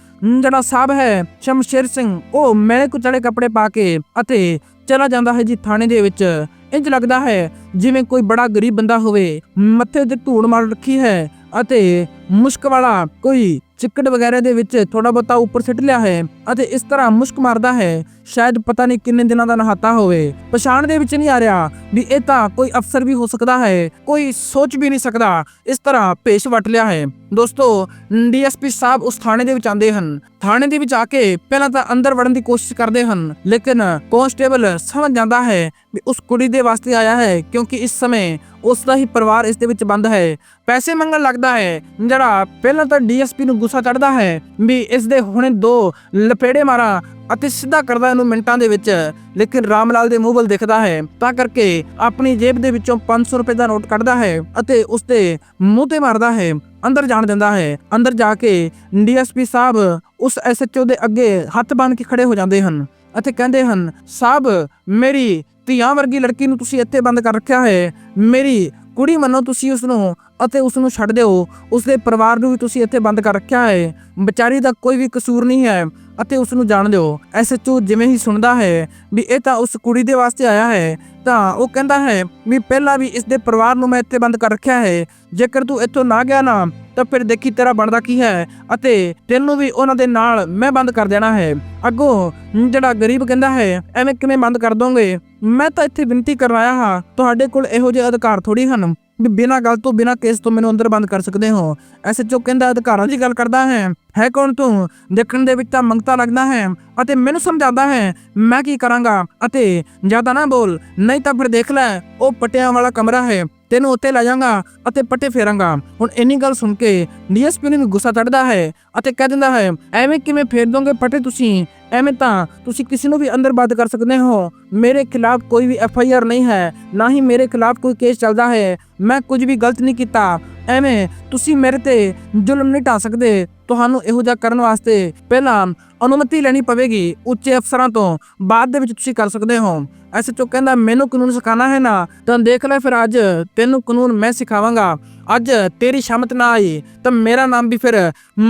ਜਿਹੜਾ ਸਾਹਿਬ ਹੈ, ਸ਼ਮਸ਼ੇਰ ਸਿੰਘ, ਉਹ ਮੈਲੇ ਕੁਚਾਲੇ ਕੱਪੜੇ ਪਾ ਕੇ ਅਤੇ ਚਲਾ ਜਾਂਦਾ ਹੈ ਜੀ ਥਾਣੇ ਦੇ ਵਿੱਚ। ਇੰਜ ਲੱਗਦਾ ਹੈ ਜਿਵੇਂ ਕੋਈ ਬੜਾ ਗਰੀਬ ਬੰਦਾ ਹੋਵੇ। ਮੱਥੇ ਤੇ ਧੂੜ ਮਾਰ ਰੱਖੀ ਹੈ ਅਤੇ ਮੁਸ਼ਕ ਵਾਲਾ ਕੋਈ ਚਿੱਕੜ ਵਗੈਰਾ ਦੇ ਵਿੱਚ ਥੋੜਾ ਬਹੁਤਾ ਉੱਪਰ ਸਿੱਟ ਲਿਆ ਹੈ ਅਤੇ ਇਸ ਤਰ੍ਹਾਂ ਮੁਸ਼ਕ ਮਾਰਦਾ ਹੈ। ਸ਼ਾਇਦ ਪਤਾ ਨਹੀਂ ਕਿੰਨੇ ਦਿਨਾਂ ਦਾ ਨਹਾਤਾ ਹੋਵੇ। ਪਛਾਣ ਦੇ ਵਿੱਚ ਨਹੀਂ ਆ ਰਿਹਾ ਵੀ ਇਹ ਤਾਂ ਕੋਈ ਅਫਸਰ ਵੀ ਹੋ ਸਕਦਾ ਹੈ, ਕੋਈ ਸੋਚ ਵੀ ਨਹੀਂ ਸਕਦਾ। ਇਸ ਤਰ੍ਹਾਂ ਭੇਸ਼ ਵਟ ਲਿਆ ਹੈ। ਦੋਸਤੋ, ਡੀਐਸਪੀ ਸਾਹਿਬ ਉਸ ਥਾਣੇ ਦੇ ਵਿੱਚ ਆਉਂਦੇ ਹਨ। ਥਾਣੇ ਦੇ ਵਿੱਚ ਆ ਕੇ ਪਹਿਲਾਂ ਤਾਂ ਅੰਦਰ ਵੜਨ ਦੀ ਕੋਸ਼ਿਸ਼ ਕਰਦੇ ਹਨ, ਲੇਕਿਨ ਕਾਂਸਟੇਬਲ ਸਮਝ ਜਾਂਦਾ ਹੈ ਵੀ ਉਸ ਕੁੜੀ ਦੇ ਵਾਸਤੇ ਆਇਆ ਹੈ, ਕਿਉਂਕਿ ਇਸ ਸਮੇਂ ਉਸ ਦਾ ਹੀ ਪਰਿਵਾਰ ਇਸ ਦੇ ਵਿੱਚ ਬੰਦ ਹੈ। ਪੈਸੇ ਮੰਗਣ ਲੱਗਦਾ ਹੈ, ਜਿਹੜਾ ਪਹਿਲਾਂ ਤਾਂ ਡੀਐਸਪੀ ਨੂੰ ਗੁੱਸਾ ਚੜਦਾ ਹੈ ਵੀ ਇਸ ਦੇ ਹੁਣੇ ਦੋ ਲਪੇੜੇ ਮਾਰਾਂ ਅਤੇ ਸਿੱਧਾ ਕਰਦਾ ਇਹਨੂੰ ਮਿੰਟਾਂ ਦੇ ਵਿੱਚ, ਲੇਕਿਨ ਰਾਮ ਲਾਲ ਦੇ ਮੂੰਹ ਵੱਲ ਦਿਖਦਾ ਹੈ, ਤਾਂ ਕਰਕੇ ਆਪਣੀ ਜੇਬ ਦੇ ਵਿੱਚੋਂ 500 ਰੁਪਏ ਦਾ ਨੋਟ ਕੱਢਦਾ ਹੈ ਅਤੇ ਉਸ ਦੇ ਮੂੰਹ ਤੇ ਮਾਰਦਾ ਹੈ, ਅੰਦਰ ਜਾਣ ਦਿੰਦਾ ਹੈ, ਅੰਦਰ ਜਾ ਕੇ ਡੀਐਸਪੀ ਸਾਹਿਬ ਉਸ ਐਸਐਚਓ ਦੇ ਅੱਗੇ ਹੱਥ ਬੰਨ੍ਹ ਕੇ ਖੜੇ ਹੋ ਜਾਂਦੇ ਹਨ ਅਤੇ ਕਹਿੰਦੇ ਹਨ, ਸਾਹਿਬ, ਮੇਰੀ ਧੀਆਂ ਵਰਗੀ ਲੜਕੀ ਨੂੰ ਤੁਸੀਂ ਇੱਥੇ ਬੰਦ ਕਰ ਰੱਖਿਆ ਹੈ, ਮੇਰੀ ਕੁੜੀ ਮੰਨੋ ਤੁਸੀਂ ਉਸ ਨੂੰ ਅਤੇ ਉਸ ਨੂੰ ਛੱਡ ਦਿਓ ਉਸ ਦੇ ਪਰਿਵਾਰ ਨੂੰ ਵੀ ਤੁਸੀਂ ਇੱਥੇ ਬੰਦ ਕਰ ਰੱਖਿਆ ਹੈ, ਵਿਚਾਰੀ ਦਾ ਕੋਈ ਵੀ ਕਸੂਰ ਨਹੀਂ ਹੈ ਅਤੇ ਉਸ ਨੂੰ ਜਾਣ ਦਿਓ। ਐਸਐਚਓ ਜਿਵੇਂ ਹੀ ਸੁਣਦਾ ਹੈ ਵੀ ਇਹ ਤਾਂ ਉਸ ਕੁੜੀ ਦੇ ਵਾਸਤੇ ਆਇਆ ਹੈ, ਤਾਂ ਉਹ ਕਹਿੰਦਾ ਹੈ ਵੀ ਪਹਿਲਾਂ ਵੀ ਇਸ ਦੇ ਪਰਿਵਾਰ ਨੂੰ ਮੈਂ ਇੱਥੇ ਬੰਦ ਕਰ ਰੱਖਿਆ ਹੈ। ਜੇਕਰ ਤੂੰ ਇੱਥੋਂ ਨਾ ਗਿਆ ਨਾ, ਤਾਂ ਫਿਰ ਦੇਖੀ ਤੇਰਾ ਬਣਦਾ ਕੀ ਹੈ ਅਤੇ ਤੈਨੂੰ ਵੀ ਉਹਨਾਂ ਦੇ ਨਾਲ ਮੈਂ ਬੰਦ ਕਰ ਦੇਣਾ ਹੈ। ਅੱਗੋਂ ਜਿਹੜਾ ਗਰੀਬ ਕਹਿੰਦਾ ਹੈ, ਐਵੇਂ ਕਿਵੇਂ ਬੰਦ ਕਰ ਦੋਗੇ? ਮੈਂ ਤਾਂ ਇੱਥੇ ਬੇਨਤੀ ਕਰਨ ਆਇਆ ਹਾਂ, ਤੁਹਾਡੇ ਕੋਲ ਇਹੋ ਜਿਹੇ ਅਧਿਕਾਰ ਥੋੜੀ ਹਨ। ਵੀ ਬਿਨਾਂ ਗੱਲ ਤੋਂ, ਬਿਨਾਂ ਕੇਸ ਤੋਂ ਮੈਨੂੰ ਅੰਦਰ ਬੰਦ ਕਰ ਸਕਦੇ ਹੋ। ਐਸਐਚਓ ਕਹਿੰਦਾ, ਅਧਿਕਾਰਾਂ ਦੀ ਗੱਲ ਕਰਦਾ ਹੈ। ਹੈ ਕੌਣ ਤੂੰ? ਦੇਖਣ ਦੇ ਵਿੱਚ ਤਾਂ ਮੰਗਤਾ ਲੱਗਦਾ ਹੈ ਅਤੇ ਮੈਨੂੰ ਸਮਝਾਉਂਦਾ ਹੈ, ਮੈਂ ਕੀ ਕਰਾਂਗਾ? ਅਤੇ ਜ਼ਿਆਦਾ ਨਾ ਬੋਲ, ਨਹੀਂ ਤਾਂ ਫਿਰ ਦੇਖ ਲੈ, ਉਹ ਪਟਿਆਂ ਵਾਲਾ ਕਮਰਾ ਹੈ। ਤੈਨੂੰ ਉੱਤੇ ਲੈ ਜਾਵਾਂਗਾ ਅਤੇ ਪੱਟੇ ਫੇਰਾਂਗਾ। ਹੁਣ ਇੰਨੀ ਗੱਲ ਸੁਣ ਕੇ ਡੀਐਸਪੀ ਨੂੰ ਗੁੱਸਾ ਚੜਦਾ ਹੈ ਅਤੇ ਕਹਿ ਦਿੰਦਾ ਹੈ, ਐਵੇਂ ਕਿਵੇਂ ਫੇਰ ਦੋਗੇ ਪੱਟੇ ਤੁਸੀਂ? ਐਵੇਂ ਤਾਂ ਤੁਸੀਂ ਕਿਸੇ ਨੂੰ ਵੀ ਅੰਦਰ ਬੰਦ ਕਰ ਸਕਦੇ ਹੋ। ਮੇਰੇ ਖਿਲਾਫ ਕੋਈ ਵੀ ਐਫ ਆਈ ਆਰ ਨਹੀਂ ਹੈ, ਨਾ ਹੀ ਮੇਰੇ ਖਿਲਾਫ ਕੋਈ ਕੇਸ ਚੱਲਦਾ ਹੈ। ਮੈਂ ਕੁਝ ਵੀ ਗਲਤ ਨਹੀਂ ਕੀਤਾ। ਐਵੇਂ ਤੁਸੀਂ ਮੇਰੇ ਤੇ ਜ਼ੁਲਮ ਨਹੀਂ ਢਾ ਸਕਦੇ। ਤੁਹਾਨੂੰ ਇਹੋ ਜਿਹਾ ਕਰਨ ਵਾਸਤੇ ਪਹਿਲਾਂ ਅਨੁਮਤੀ ਲੈਣੀ ਪਵੇਗੀ ਉੱਚੇ ਅਫਸਰਾਂ ਤੋਂ। ਬਾਅਦ ਦੇ ਵਿੱਚ ਤੁਸੀਂ ਕਰ ਸਕਦੇ ਹੋ। ਐਸਐਚਓ ਕਹਿੰਦਾ, ਮੈਨੂੰ ਕਾਨੂੰਨ ਸਿਖਾਣਾ ਹੈ ਨਾ, ਤਾਂ ਦੇਖ ਲੈ ਫਿਰ ਅੱਜ, ਤੈਨੂੰ ਕਾਨੂੰਨ ਮੈਂ ਸਿਖਾਵਾਂਗਾ। ਅੱਜ ਤੇਰੀ ਸ਼ਮਤ ਨਾ ਆਈ, ਤਾਂ ਮੇਰਾ ਨਾਮ ਵੀ ਫਿਰ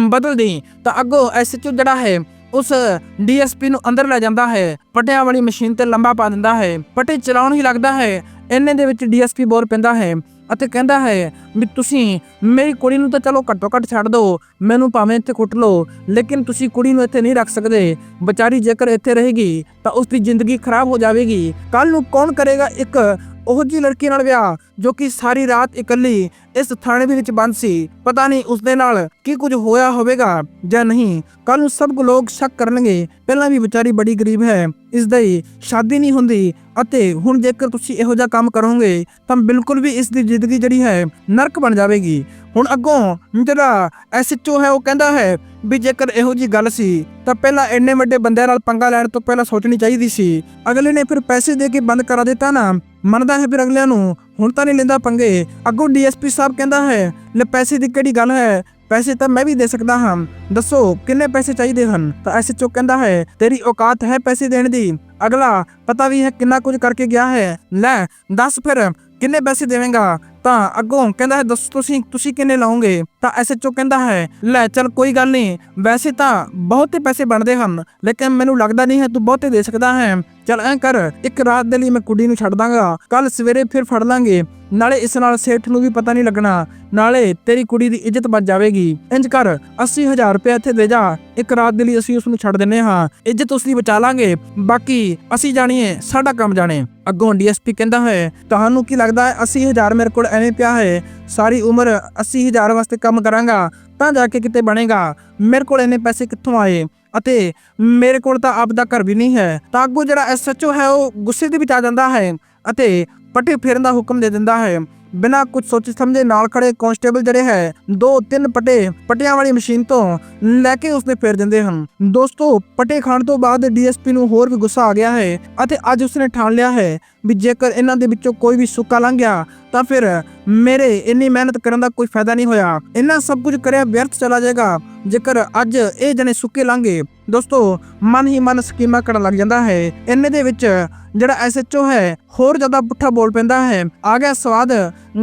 ਬਦਲ ਦੇ ਤਾਂ ਅੱਗੋਂ ਐਸਐਚਓ ਜਿਹੜਾ ਹੈ, ਉਸ ਡੀਐਸਪੀ ਨੂੰ ਅੰਦਰ ਲੈ ਜਾਂਦਾ ਹੈ, ਪਟਿਆਂ ਵਾਲੀ ਮਸ਼ੀਨ ਤੇ ਲੰਬਾ ਪਾ ਦਿੰਦਾ ਹੈ। ਪਟੇ ਚਲਾਉਣ ਹੀ ਲੱਗਦਾ ਹੈ, ਇੰਨੇ ਦੇ ਵਿੱਚ ਡੀਐਸਪੀ ਬੋਰ ਪੈਂਦਾ ਹੈ। ਅਤੇ ਕਹਿੰਦਾ ਹੈ ਵੀ ਤੁਸੀਂ ਮੇਰੀ ਕੁੜੀ ਨੂੰ ਤਾਂ ਚਲੋ ਘੱਟੋ ਘੱਟ ਛੱਡ ਦਿਓ, ਮੈਨੂੰ ਭਾਵੇਂ ਇੱਥੇ ਕੁੱਟ ਲਓ, ਲੇਕਿਨ ਤੁਸੀਂ ਕੁੜੀ ਨੂੰ ਇੱਥੇ ਨਹੀਂ ਰੱਖ ਸਕਦੇ। ਵਿਚਾਰੀ ਜੇਕਰ ਇੱਥੇ ਰਹੇਗੀ ਤਾਂ ਉਸ ਦੀ ਜ਼ਿੰਦਗੀ ਖਰਾਬ ਹੋ ਜਾਵੇਗੀ। ਕੱਲ ਨੂੰ ਕੌਣ ਕਰੇਗਾ ਇੱਕ ਉਹ ਜੀ ਲੜਕੀ ਨਾਲ ਵਿਆਹ ਜੋ ਕਿ ਸਾਰੀ ਰਾਤ ਇਕੱਲੀ ਇਸ ਥਾਣੇ ਦੇ ਵਿੱਚ ਬੰਦ ਸੀ। ਪਤਾ ਨਹੀਂ ਉਸ ਦੇ ਨਾਲ ਕੀ ਕੁਝ ਹੋਇਆ ਹੋਵੇਗਾ ਜਾਂ ਨਹੀਂ। ਕੱਲ ਨੂੰ ਸਭ ਲੋਕ ਸ਼ੱਕ ਕਰਨਗੇ, ਪਹਿਲਾਂ ਵੀ ਵਿਚਾਰੀ ਬੜੀ ਗਰੀਬ ਹੈ। ਇਸ ਦੀ ਸ਼ਾਦੀ ਨਹੀਂ ਹੁੰਦੀ ਅਤੇ ਹੁਣ ਜੇਕਰ ਤੁਸੀਂ ਇਹੋ ਜਿਹਾ ਕੰਮ ਕਰੋਗੇ ਤਾਂ ਬਿਲਕੁਲ ਵੀ ਇਸ ਦੀ ਜ਼ਿੰਦਗੀ ਜਿਹੜੀ ਹੈ ਨਰਕ ਬਣ ਜਾਵੇਗੀ। ਹੁਣ ਅੱਗੋਂ ਜਿਹੜਾ ਐਸਐਚਓ ਹੈ ਉਹ ਕਹਿੰਦਾ ਹੈ ਵੀ ਜੇਕਰ ਇਹੋ ਜੀ ਗੱਲ ਸੀ ਤਾਂ ਪਹਿਲਾਂ ਇੰਨੇ ਵੱਡੇ ਬੰਦਿਆਂ ਨਾਲ ਪੰਗਾ ਲੈਣ ਤੋਂ ਪਹਿਲਾਂ ਸੋਚਣੀ ਚਾਹੀਦੀ ਸੀ। ਅਗਲੇ ਨੇ ਫਿਰ ਪੈਸੇ ਦੇ ਕੇ ਬੰਦ ਕਰਾ ਦਿੱਤਾ ਨਾ। ਮੰਨਦਾ ਹੈ ਫਿਰ ਅਗਲਿਆਂ ਨੂੰ, ਹੁਣ ਤਾਂ ਨਹੀਂ ਲੈਂਦਾ ਪੰਗੇ। ਅੱਗੋਂ ਡੀਐਸਪੀ ਸਾਹਿਬ ਕਹਿੰਦਾ ਹੈ, ਲੈ ਪੈਸੇ ਦੀ ਕਿਹੜੀ ਗੱਲ ਹੈ? ਪੈਸੇ ਤਾਂ ਮੈਂ ਵੀ ਦੇ ਸਕਦਾ ਹਾਂ। ਦੱਸੋ, ਕਿੰਨੇ ਪੈਸੇ ਚਾਹੀਦੇ ਹਨ? ਤਾਂ ਐਸਐਚਓ ਕਹਿੰਦਾ ਹੈ, ਤੇਰੀ ਔਕਾਤ ਹੈ ਪੈਸੇ ਦੇਣ ਦੀ। ਅਗਲਾ, ਪਤਾ ਵੀ ਹੈ ਕਿੰਨਾ ਕੁਝ ਕਰਕੇ ਗਿਆ ਹੈ। ਲੈ, ਦੱਸ ਫਿਰ, ਕਿੰਨੇ ਪੈਸੇ ਦੇਵੇਂਗਾ? ਤਾਂ ਅੱਗੋਂ ਕਹਿੰਦਾ ਹੈ, ਦੱਸੋ ਤੁਸੀਂ ਤੁਸੀਂ ਕਿੰਨੇ ਲਾਓਗੇ? ਤਾਂ ਐਸਐਚਓ ਕਹਿੰਦਾ ਹੈ, ਲੈ, ਚਲ ਕੋਈ ਗੱਲ ਨਹੀਂ। ਵੈਸੇ ਤਾਂ ਬਹੁਤੇ ਪੈਸੇ ਬਣਦੇ ਹਨ, ਲੇਕਿਨ ਮੈਨੂੰ ਲੱਗਦਾ ਨਹੀਂ ਹੈ ਤੂੰ ਬਹੁਤੇ ਦੇ ਸਕਦਾ ਹੈ। ਚੱਲ ਐਂ ਕਰ, ਇੱਕ ਰਾਤ ਦੇ ਲਈ ਮੈਂ ਕੁੜੀ ਨੂੰ ਛੱਡ ਦਾਂਗਾ ਕੱਲ ਸਵੇਰੇ ਫਿਰ ਫੜ ਲਾਂਗੇ। ਨਾਲੇ ਇਸ ਨਾਲ ਸੇਠ ਨੂੰ ਵੀ ਪਤਾ ਨਹੀਂ ਲੱਗਣਾ, ਨਾਲੇ ਤੇਰੀ ਕੁੜੀ ਦੀ ਇੱਜ਼ਤ ਬਚ ਜਾਵੇਗੀ। ਇੰਜ ਕਰ 80000 ਰੁਪਏ ਇੱਥੇ ਦੇ ਜਾ, ਇੱਕ ਰਾਤ ਦੇ ਲਈ ਅਸੀਂ ਉਸ ਨੂੰ ਛੱਡ ਦਿੰਨੇ ਹਾਂ। ਇੱਜ਼ਤ ਉਸ ਦੀ ਬਚਾ ਲਾਂਗੇ। ਬਾਕੀ ਅਸੀਂ ਜਾਣੀਏ, ਸਾਡਾ ਕੰਮ ਜਾਣੇ। ਅੱਗੋਂ ਡੀਐਸਪੀ ਕਹਿੰਦਾ ਹੈ, ਤੁਹਾਨੂੰ ਕੀ ਲੱਗਦਾ ਹੈ 80000 ਮੇਰੇ ਕੋਲ ਐਵੇਂ ਪਿਆ ਹੈ? ਸਾਰੀ ਉਮਰ 80000 ਵਾਸਤੇ ਕੰਮ ਕਰਾਂਗਾ। ਤਾਂ ਜਾ ਕੇ ਕਿਤੇ ਬਣੇਗਾ। ਮੇਰੇ ਕੋਲ ਇੰਨੇ ਪੈਸੇ ਕਿੱਥੋਂ ਆਏ? ਅਤੇ ਮੇਰੇ ਕੋਲ ਤਾਂ ਆਪ ਦਾ ਘਰ ਵੀ ਨਹੀਂ ਹੈ। ਤਾਂ ਅੱਗੋਂ ਜਿਹੜਾ ਐਸਐਚਓ ਹੈ, ਉਹ ਗੁੱਸੇ ਦੇ ਵਿੱਚ ਆ ਜਾਂਦਾ ਹੈ ਅਤੇ ਪੱਟੇ ਫੇਰਨ ਦਾ ਹੁਕਮ ਦੇ ਦਿੰਦਾ ਹੈ। ਬਿਨਾਂ ਕੁਝ ਸੋਚੇ ਸਮਝੇ ਨਾਲ ਖੜੇ ਕਾਂਸਟੇਬਲ ਜਿਹੜੇ ਹੈ, ਦੋ ਤਿੰਨ ਪਟੇ ਪਟਿਆਂ ਵਾਲੀ ਮਸ਼ੀਨ ਤੋਂ ਲੈ ਕੇ ਉਸਨੇ ਫੇਰ ਦਿੰਦੇ ਹਨ। ਦੋਸਤੋ ਪਟੇ ਖਾਣ ਤੋਂ ਬਾਅਦ ਡੀਐਸਪੀ ਨੂੰ ਹੋਰ ਵੀ ਗੁੱਸਾ ਆ ਗਿਆ ਹੈ ਅਤੇ ਅੱਜ ਉਸਨੇ ਠਾਣ ਲਿਆ ਹੈ। ਵੀ ਜੇਕਰ ਇਹਨਾਂ ਦੇ ਵਿੱਚੋਂ ਕੋਈ ਵੀ ਸੁੱਕਾ ਲੰਘ ਗਿਆ ਤਾਂ ਫਿਰ ਮੇਰੇ ਇੰਨੀ ਮਿਹਨਤ ਕਰਨ ਦਾ ਕੋਈ ਫਾਇਦਾ ਨਹੀਂ ਹੋਇਆ। ਇਹਨਾਂ ਸਭ ਕੁਝ ਕਰਿਆ ਵਿਅਰਥ ਚਲਾ ਜਾਏਗਾ। ਜੇਕਰ ਅੱਜ ਇਹ ਜਣੇ ਸੁੱਕੇ ਲਾਂਗੇ ਦੋਸਤੋ, ਮਨ ਹੀ ਮਨ ਸਕੀਮਾਂ ਕਰਨ ਲੱਗ ਜਾਂਦਾ ਹੈ। ਇੰਨੇ ਦੇ ਵਿੱਚ ਜਿਹੜਾ ਐਸਐਚਓ ਹੈ, ਹੋਰ ਜ਼ਿਆਦਾ ਪੁੱਠਾ ਬੋਲ ਪੈਂਦਾ ਹੈ। ਆ ਗਿਆ ਸਵਾਦ,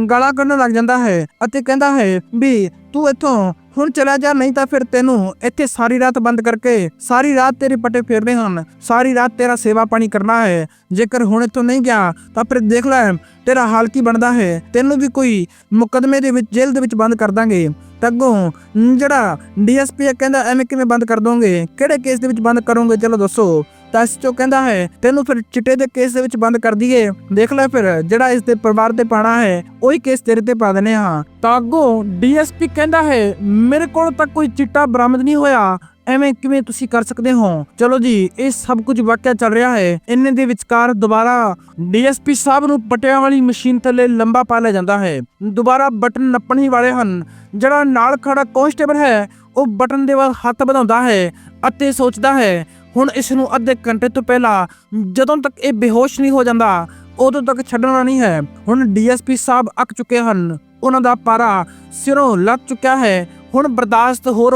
ਗਾਲਾਂ ਕੱਢਣ ਲੱਗ ਜਾਂਦਾ ਹੈ ਅਤੇ ਕਹਿੰਦਾ ਹੈ ਵੀ ਤੂੰ ਇੱਥੋਂ ਹੁਣ ਚਲਾ ਜਾ, ਨਹੀਂ ਤਾਂ ਫਿਰ ਤੈਨੂੰ ਇੱਥੇ ਸਾਰੀ ਰਾਤ ਬੰਦ ਕਰਕੇ ਸਾਰੀ ਰਾਤ ਤੇਰੇ ਪੱਟੇ ਫੇਰਨੇ ਹਨ, ਸਾਰੀ ਰਾਤ ਤੇਰਾ ਸੇਵਾ ਪਾਣੀ ਕਰਨਾ ਹੈ। ਜੇਕਰ ਹੁਣ ਇੱਥੋਂ ਨਹੀਂ ਗਿਆ, ਤਾਂ ਫਿਰ ਦੇਖ ਲੈ, ਤੇਰਾ ਹਾਲ ਕੀ ਬਣਦਾ ਹੈ। ਤੈਨੂੰ ਵੀ ਕੋਈ ਮੁਕਦਮੇ ਦੇ ਵਿੱਚ, ਜੇਲ੍ਹ ਦੇ ਵਿੱਚ ਬੰਦ ਕਰ ਦਾਂਗੇ। ਤੱਗੋਂ ਜਿਹੜਾ ਡੀਐਸਪੀ ਕਹਿੰਦਾ ਐਵੇਂ ਕਿਵੇਂ ਬੰਦ ਕਰ ਦੋਗੇ? ਕਿਹੜੇ ਕੇਸ ਦੇ ਵਿੱਚ ਬੰਦ ਕਰੋਗੇ? ਚਲੋ ਦੱਸੋ। ਤਾਂ ਐਸਚਓ ਕਹਿੰਦਾ ਹੈ, ਤੈਨੂੰ ਫਿਰ ਚਿੱਟੇ ਦੇ ਕੇਸ ਦੇ ਵਿੱਚ ਬੰਦ ਕਰ ਦਈਏ। ਦੇਖ ਲੈ ਫਿਰ, ਜਿਹੜਾ ਇਸ ਦੇ ਪਰਿਵਾਰ ਤੇ ਪਾਣਾ ਹੈ, ਉਹੀ ਕੇਸ ਤੇਰੇ ਤੇ ਪਾ ਦਨੇ ਹਾਂ। ਤਾਂ ਅੱਗੋਂ ਡੀਐਸਪੀ ਕਹਿੰਦਾ ਹੈ, ਮੇਰੇ ਕੋਲ ਤਾਂ ਕੋਈ ਚਿੱਟਾ ਬਰਾਮਦ ਨਹੀਂ ਹੋਇਆ। ਐਵੇਂ ਕਿਵੇਂ ਤੁਸੀਂ ਕਰ ਸਕਦੇ ਹੋ? ਚਲੋ ਜੀ, ਇਹ ਸਭ ਕੁਝ ਵਾਕਿਆ ਚੱਲ ਰਿਹਾ ਹੈ। ਇੰਨੇ ਦੇ ਵਿਚਕਾਰ ਦੁਬਾਰਾ ਡੀਐਸਪੀ ਸਾਹਿਬ ਨੂੰ ਪਟਿਆਂ ਵਾਲੀ ਮਸ਼ੀਨ ਥੱਲੇ ਲੰਬਾ ਪਾ ਲਿਆ ਜਾਂਦਾ ਹੈ। ਦੁਬਾਰਾ ਬਟਨ ਨੱਪਣ ਹੀ ਵਾਲੇ ਹਨ। ਜਿਹੜਾ ਨਾਲ ਖੜਾ ਕਾਂਸਟੇਬਲ ਹੈ, ਉਹ ਬਟਨ ਦੇ ਵੱਲ ਹੱਥ ਵਧਾਉਂਦਾ ਹੈ ਅਤੇ ਸੋਚਦਾ ਹੈ ਹੁਣ ਇਸ ਨੂੰ ਅੱਧੇ ਘੰਟੇ ਤੋਂ ਪਹਿਲਾਂ ਜਦੋਂ ਤੱਕ ਇਹ ਬੇਹੋਸ਼ ਨਹੀਂ ਹੋ ਜਾਂਦਾ, ਉਦੋਂ ਤੱਕ ਛੱਡਣਾ ਨਹੀਂ ਹੈ। ਹੁਣ ਡੀਐਸਪੀ ਸਾਹਿਬ ਅੱਕ ਚੁੱਕੇ ਹਨ। ਉਹਨਾਂ ਦਾ ਪਾਰਾ ਸਿਰੋਂ ਲੱਤ ਚੁੱਕਿਆ ਹੈ। ਹੁਣ ਬਰਦਾਸ਼ਤ ਹੋਰ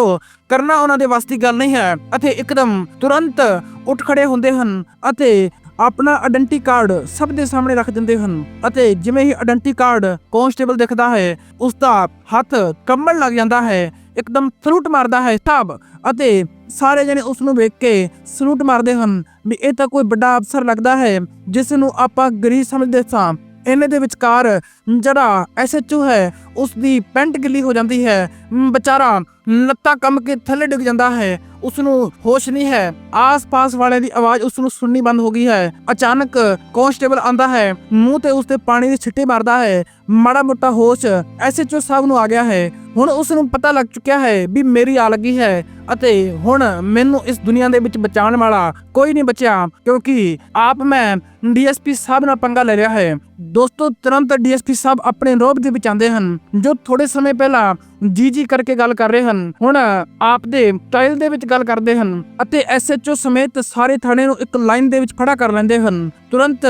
ਕਰਨਾ ਉਹਨਾਂ ਦੇ ਵਾਸਤੇ ਗੱਲ ਨਹੀਂ ਹੈ ਅਤੇ ਇੱਕਦਮ ਤੁਰੰਤ ਉੱਠ ਖੜੇ ਹੁੰਦੇ ਹਨ ਅਤੇ ਆਪਣਾ ਆਇਡੈਂਟੀ ਕਾਰਡ ਸਭ ਦੇ ਸਾਹਮਣੇ ਰੱਖ ਦਿੰਦੇ ਹਨ ਅਤੇ ਜਿਵੇਂ ਹੀ ਆਇਡੈਂਟੀ ਕਾਰਡ ਕਾਂਸਟੇਬਲ ਦੇਖਦਾ ਹੈ ਉਸ ਦਾ ਹੱਥ ਕੰਬਣ ਲੱਗ ਜਾਂਦਾ ਹੈ। ਇੱਕਦਮ ਸਲੂਟ ਮਾਰਦਾ ਹੈ ਸਭ ਅਤੇ ਸਾਰੇ ਜਣੇ ਉਸ ਨੂੰ ਵੇਖ ਕੇ ਸਲੂਟ ਮਾਰਦੇ ਹਨ ਵੀ ਇਹ ਤਾਂ ਕੋਈ ਵੱਡਾ ਅਫਸਰ ਲੱਗਦਾ ਹੈ ਜਿਸ ਨੂੰ ਆਪਾਂ ਗਰੀਬ ਸਮਝਦੇ ਸਾਂ। ਇਹਨੇ ਦੇ ਵਿਚਕਾਰ ਜਿਹੜਾ ਐਸਐਚਓ ਹੈ ਉਸ ਦੀ ਪੈਂਟ ਗਿੱਲੀ ਹੋ ਜਾਂਦੀ ਹੈ। ਵਿਚਾਰਾ, ਲੱਤਾਂ ਕੰਮ ਕੇ ਥੱਲੇ ਡਿੱਗ ਜਾਂਦਾ ਹੈ। ਉਸ ਨੂੰ ਹੋਸ਼ ਨਹੀਂ ਹੈ। ਆਸ-ਪਾਸ ਵਾਲਿਆਂ ਦੀ ਆਵਾਜ਼ ਉਸ ਨੂੰ ਸੁਣਨੀ ਬੰਦ ਹੋ ਗਈ ਹੈ। ਅਚਾਨਕ ਕਾਂਸਟੇਬਲ ਆਂਦਾ ਹੈ। ਮੂੰਹ ਤੇ ਉਸ ਤੇ ਪਾਣੀ ਦੇ ਛਿੱਟੇ ਮਾਰਦਾ ਹੈ। ਮਾੜਾ ਮੋਟਾ ਹੋਸ਼ ਐਸਐਚਓ ਸਾਹਿਬ ਨੂੰ ਆ ਗਿਆ ਹੈ। ਹੁਣ ਉਸ ਨੂੰ ਪਤਾ ਲੱਗ ਚੁੱਕਿਆ ਹੈ ਵੀ ਮੇਰੀ ਆ ਲੱਗੀ ਹੈ ਅਤੇ ਹੁਣ ਮੈਨੂੰ ਇਸ ਦੁਨੀਆ ਦੇ ਵਿੱਚ ਬਚਾਉਣ ਵਾਲਾ ਕੋਈ ਨਹੀਂ ਬਚਿਆ ਕਿਉਂਕਿ ਆਪ ਮੈਂ ਡੀਐਸਪੀ ਸਾਹਿਬ ਨਾਲ ਪੰਗਾ ਲੈ ਲਿਆ ਹੈ। ਦੋਸਤੋ, ਤੁਰੰਤ ਡੀਐਸਪੀ ਸਾਹਿਬ ਆਪਣੇ ਰੋਬ ਦੇ ਵਿੱਚ ਆਉਂਦੇ ਹਨ। ਜੋ ਥੋੜੇ ਸਮੇਂ ਪਹਿਲਾਂ ਜੀ ਜੀ ਕਰਕੇ ਗੱਲ ਕਰ ਰਹੇ ਹਨ। ਹੁਣ ਆਪ ਦੇ ਸਟਾਈਲ ਦੇ ਵਿੱਚ ਗੱਲ ਕਰਦੇ ਹਨ ਅਤੇ ਐਸਐਚਓ ਸਮੇਤ ਸਾਰੇ ਥਾਣੇ ਨੂੰ ਇੱਕ ਲਾਈਨ ਦੇ ਵਿੱਚ ਖੜਾ ਕਰ ਲੈਂਦੇ ਹਨ। ਤੁਰੰਤ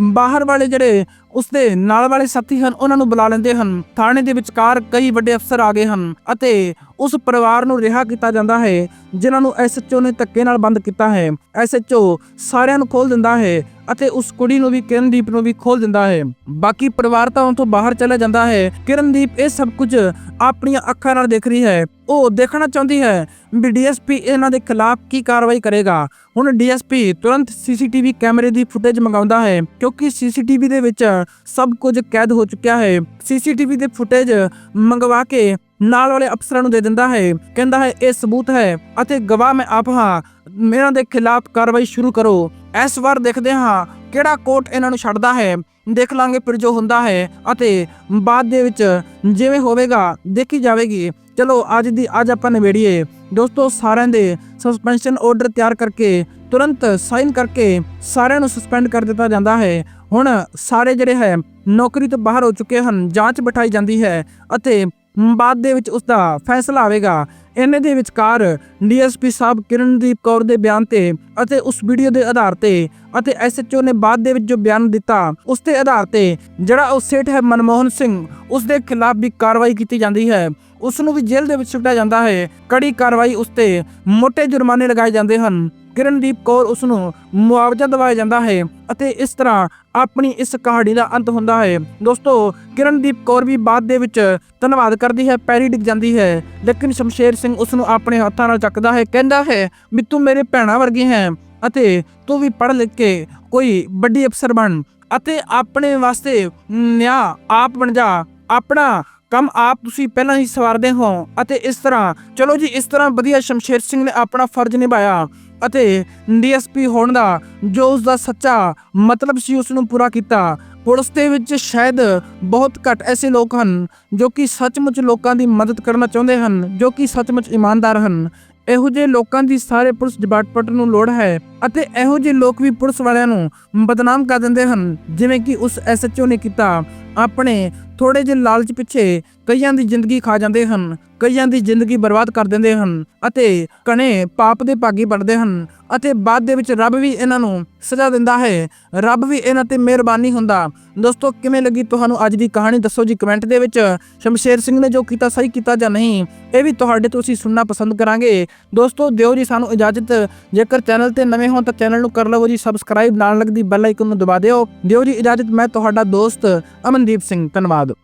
ਬਾਹਰ ਵਾਲੇ ਜਿਹੜੇ ਉਸਦੇ ਨਾਲ ਵਾਲੇ ਸਾਥੀ ਹਨ, ਉਹਨਾਂ ਨੂੰ ਬੁਲਾ ਲੈਂਦੇ ਹਨ। ਥਾਣੇ ਦੇ ਵਿਚਕਾਰ ਕਈ ਵੱਡੇ ਅਫਸਰ ਆ ਗਏ ਹਨ ਅਤੇ ਉਸ ਪਰਿਵਾਰ ਨੂੰ ਰਿਹਾ ਕੀਤਾ ਜਾਂਦਾ ਹੈ, ਜਿਨ੍ਹਾਂ ਨੂੰ ਐਸਐਚਓ ਨੇ ਧੱਕੇ ਨਾਲ ਬੰਦ ਕੀਤਾ ਹੈ। ਐਸਐਚਓ ਸਾਰਿਆਂ ਨੂੰ ਖੋਲ ਦਿੰਦਾ ਹੈ ਅਤੇ ਉਸ ਕੁੜੀ ਨੂੰ ਵੀ, ਕਿਰਨਦੀਪ ਨੂੰ ਵੀ ਖੋਲ ਦਿੰਦਾ ਹੈ। ਬਾਕੀ ਪਰਿਵਾਰ ਤਾਂ ਉਥੋਂ ਬਾਹਰ ਚਲਾ ਜਾਂਦਾ ਹੈ। ਕਿਰਨਦੀਪ, ਇਹ ਸਭ ਕੁਝ ਆਪਣੀ ਆਪਣੀਆਂ ਅੱਖਾਂ ਨਾਲ ਦੇਖ ਰਹੀ ਹੈ। ਉਹ ਦੇਖਣਾ ਚਾਹੁੰਦੀ ਹੈ ਵੀ ਡੀਐਸਪੀ ਇਹਨਾਂ ਦੇ ਖਿਲਾਫ ਕੀ ਕਾਰਵਾਈ ਕਰੇਗਾ। ਹੁਣ ਡੀਐਸਪੀ ਤੁਰੰਤ ਸੀਸੀਟੀਵੀ ਕੈਮਰੇ ਦੀ ਫੁਟੇਜ ਮੰਗਾਉਂਦਾ ਹੈ ਕਿਉਂਕਿ ਸੀਸੀਟੀਵੀ ਦੇ ਵਿੱਚ ਸਭ ਕੁਝ ਕੈਦ ਹੋ ਚੁੱਕਿਆ ਹੈ। ਸੀਸੀਟੀਵੀ ਦੇ ਫੁਟੇਜ ਮੰਗਵਾ ਕੇ ਨਾਲ ਵਾਲੇ ਅਫਸਰਾਂ ਨੂੰ ਦੇ ਦਿੰਦਾ ਹੈ। ਕਹਿੰਦਾ ਹੈ, ਇਹ ਸਬੂਤ ਹੈ ਅਤੇ ਗਵਾਹ ਮੈਂ ਆਪ ਹਾਂ। ਮੇਰਾ ਦੇ ਖਿਲਾਫ ਕਾਰਵਾਈ ਸ਼ੁਰੂ ਕਰੋ। ਇਸ ਵਾਰ ਦੇਖਦੇ ਹਾਂ ਕਿਹੜਾ ਕੋਰਟ ਇਹਨਾਂ ਨੂੰ ਛੱਡਦਾ ਹੈ। ਦੇਖ ਲਾਂਗੇ ਫਿਰ ਜੋ ਹੁੰਦਾ ਹੈ ਅਤੇ ਬਾਅਦ ਦੇ ਵਿੱਚ ਜਿਵੇਂ ਹੋਵੇਗਾ, ਦੇਖੀ ਜਾਵੇਗੀ। ਚਲੋ, ਅੱਜ ਦੀ ਅੱਜ ਆਪਾਂ ਨਿਬੇੜੀਏ। ਦੋਸਤੋ, ਸਾਰਿਆਂ ਦੇ ਸਸਪੈਂਸ਼ਨ ਆਰਡਰ ਤਿਆਰ ਕਰਕੇ, ਤੁਰੰਤ ਸਾਈਨ ਕਰਕੇ ਸਾਰਿਆਂ ਨੂੰ ਸਸਪੈਂਡ ਕਰ ਦਿੱਤਾ ਜਾਂਦਾ ਹੈ। ਹੁਣ ਸਾਰੇ ਜਿਹੜੇ ਹੈ, ਨੌਕਰੀ ਤੋਂ ਬਾਹਰ ਹੋ ਚੁੱਕੇ ਹਨ, ਜਾਂਚ ਬਿਠਾਈ ਜਾਂਦੀ ਹੈ ਅਤੇ ਬਾਅਦ ਦੇ ਵਿੱਚ ਉਸ ਦਾ ਫੈਸਲਾ ਆਵੇਗਾ। ਇਹਨੇ ਦੇ ਵਿਚਕਾਰ ਡੀਐਸਪੀ ਸਾਹਿਬ ਕਿਰਨਦੀਪ ਕੌਰ ਦੇ ਬਿਆਨ ਤੇ ਅਤੇ ਉਸ ਵੀਡੀਓ ਦੇ ਆਧਾਰ ਤੇ ਅਤੇ ਐਸਐਚਓ ਨੇ ਬਾਅਦ ਦੇ ਵਿੱਚ ਜੋ ਬਿਆਨ ਦਿੱਤਾ, ਉਸ ਦੇ ਆਧਾਰ ਤੇ ਜਿਹੜਾ ਉਹ ਸੇਠ ਹੈ ਮਨਮੋਹਨ ਸਿੰਘ, ਉਸ ਦੇ ਖਿਲਾਫ ਵੀ ਕਾਰਵਾਈ ਕੀਤੀ ਜਾਂਦੀ ਹੈ। ਉਸ ਨੂੰ ਵੀ ਜੇਲ੍ਹ ਦੇ ਵਿੱਚ ਸੁੱਟਿਆ ਜਾਂਦਾ ਹੈ। ਕੜੀ ਕਾਰਵਾਈ ਉਸ ਤੇ ਮੋٹے ਜੁਰਮਾਨੇ ਲਗਾਏ ਜਾਂਦੇ ਹਨ। ਕਿਰਨਦੀਪ ਕੌਰ ਉਸ ਨੂੰ ਮੁਆਵਜ਼ਾ ਦਿਵਾਇਆ ਜਾਂਦਾ ਹੈ ਅਤੇ ਇਸ ਤਰ੍ਹਾਂ ਆਪਣੀ ਇਸ ਕਹਾਣੀ ਦਾ ਅੰਤ ਹੁੰਦਾ ਹੈ। ਦੋਸਤੋ, ਕਿਰਨਦੀਪ ਕੌਰ ਵੀ ਬਾਅਦ ਦੇ ਵਿੱਚ ਧੰਨਵਾਦ ਕਰਦੀ ਹੈ, ਪੈਰੀ ਡਿੱਗ ਜਾਂਦੀ ਹੈ। ਲੇਕਿਨ ਸ਼ਮਸ਼ੇਰ ਸਿੰਘ ਉਸ ਨੂੰ ਆਪਣੇ ਹੱਥਾਂ ਨਾਲ ਚੱਕਦਾ ਹੈ, ਕਹਿੰਦਾ ਹੈ, ਵੀ ਤੂੰ ਮੇਰੇ ਭੈਣਾਂ ਵਰਗੀ ਹੈ ਅਤੇ ਤੂੰ ਵੀ ਪੜ੍ਹ ਲਿਖ ਕੇ ਕੋਈ ਵੱਡੀ ਅਫਸਰ ਬਣ ਅਤੇ ਆਪਣੇ ਵਾਸਤੇ ਨਿਆਂ ਆਪ ਬਣ ਜਾ। ਆਪਣਾ ਕੰਮ ਆਪ ਤੁਸੀਂ ਪਹਿਲਾਂ ਹੀ ਸਵਾਰਦੇ ਹੋ ਅਤੇ ਇਸ ਤਰ੍ਹਾਂ, ਚਲੋ ਜੀ, ਇਸ ਤਰ੍ਹਾਂ ਵਧੀਆ ਸ਼ਮਸ਼ੇਰ ਸਿੰਘ ਨੇ ਆਪਣਾ ਫਰਜ਼ ਨਿਭਾਇਆ। ਅਤੇ ਡੀਐਸਪੀ ਹੋਣ ਦਾ, ਜੋ ਉਸ ਦਾ ਸੱਚਾ ਮਤਲਬ ਸੀ ਉਸ ਨੂੰ ਪੂਰਾ ਕੀਤਾ। ਪੁਲਿਸ ਦੇ ਵਿੱਚ ਸ਼ਾਇਦ ਬਹੁਤ ਘੱਟ ਐਸੇ ਲੋਕ ਹਨ, ਜੋ ਕਿ ਸੱਚਮੁੱਚ ਲੋਕਾਂ ਦੀ ਮਦਦ ਕਰਨਾ ਚਾਹੁੰਦੇ ਹਨ, ਜੋ ਕਿ ਸੱਚਮੁੱਚ ਇਮਾਨਦਾਰ ਹਨ। ਇਹੋ ਜਿਹੇ ਲੋਕਾਂ ਦੀ ਸਾਰੇ ਪੁਲਿਸ ਡਿਪਾਰਟਮੈਂਟ ਨੂੰ ਲੋੜ ਹੈ ਅਤੇ ਇਹੋ ਜਿਹੇ ਲੋਕ ਵੀ ਪੁਲਿਸ ਵਾਲਿਆਂ ਨੂੰ ਬਦਨਾਮ ਕਰ ਦਿੰਦੇ ਹਨ, ਜਿਵੇਂ ਕਿ ਉਸ ਐਸਐਚਓ ਨੇ ਕੀਤਾ। ਆਪਣੇ ਥੋੜੇ ਜਿਹੇ ਲਾਲਚ ਪਿੱਛੇ ਕਈਆਂ ਦੀ ਜ਼ਿੰਦਗੀ ਖਾ ਜਾਂਦੇ ਹਨ, ਕਈਆਂ ਦੀ ਜ਼ਿੰਦਗੀ ਬਰਬਾਦ ਕਰ ਦਿੰਦੇ ਹਨ ਅਤੇ ਕਣੇ ਪਾਪ ਦੇ ਭਾਗੀ ਬਣਦੇ ਹਨ ਅਤੇ ਬਾਅਦ ਦੇ ਵਿੱਚ ਰੱਬ ਵੀ ਇਹਨਾਂ ਨੂੰ ਸਜ਼ਾ ਦਿੰਦਾ ਹੈ। ਰੱਬ ਵੀ ਇਹਨਾਂ ਤੇ ਮਿਹਰਬਾਨੀ ਹੁੰਦਾ। ਦੋਸਤੋ, ਕਿਵੇਂ ਲੱਗੀ ਤੁਹਾਨੂੰ ਅੱਜ ਦੀ ਕਹਾਣੀ? ਦੱਸੋ ਜੀ ਕਮੈਂਟ ਦੇ ਵਿੱਚ। ਸ਼ਮਸ਼ੇਰ ਸਿੰਘ ਨੇ ਜੋ ਕੀਤਾ, ਸਹੀ ਕੀਤਾ ਜਾਂ ਨਹੀਂ, ਇਹ ਵੀ ਤੁਹਾਡੇ ਤੋਂ ਅਸੀਂ ਸੁਣਨਾ ਪਸੰਦ ਕਰਾਂਗੇ। ਦੋਸਤੋ, ਦਿਓ ਜੀ ਸਾਨੂੰ ਇਜਾਜ਼ਤ। ਜੇਕਰ ਚੈਨਲ ਤੇ ਨਵੇਂ ਹੋ ਤਾਂ ਚੈਨਲ ਨੂੰ ਕਰ ਲਵੋ ਜੀ, ਸਬਸਕ੍ਰਾਈਬ ਨਾਲ ਲੱਗਦੀ ਬੈਲ ਆਈਕਨ ਨੂੰ ਦਬਾ ਦਿਓ। ਦਿਓ ਜੀ ਇਜਾਜ਼ਤ, ਮੈਂ ਤੁਹਾਡਾ ਦੋਸਤ ਅਮਨ ਅਮਨਦੀਪ ਸਿੰਘ ਧੰਨਵਾਦ।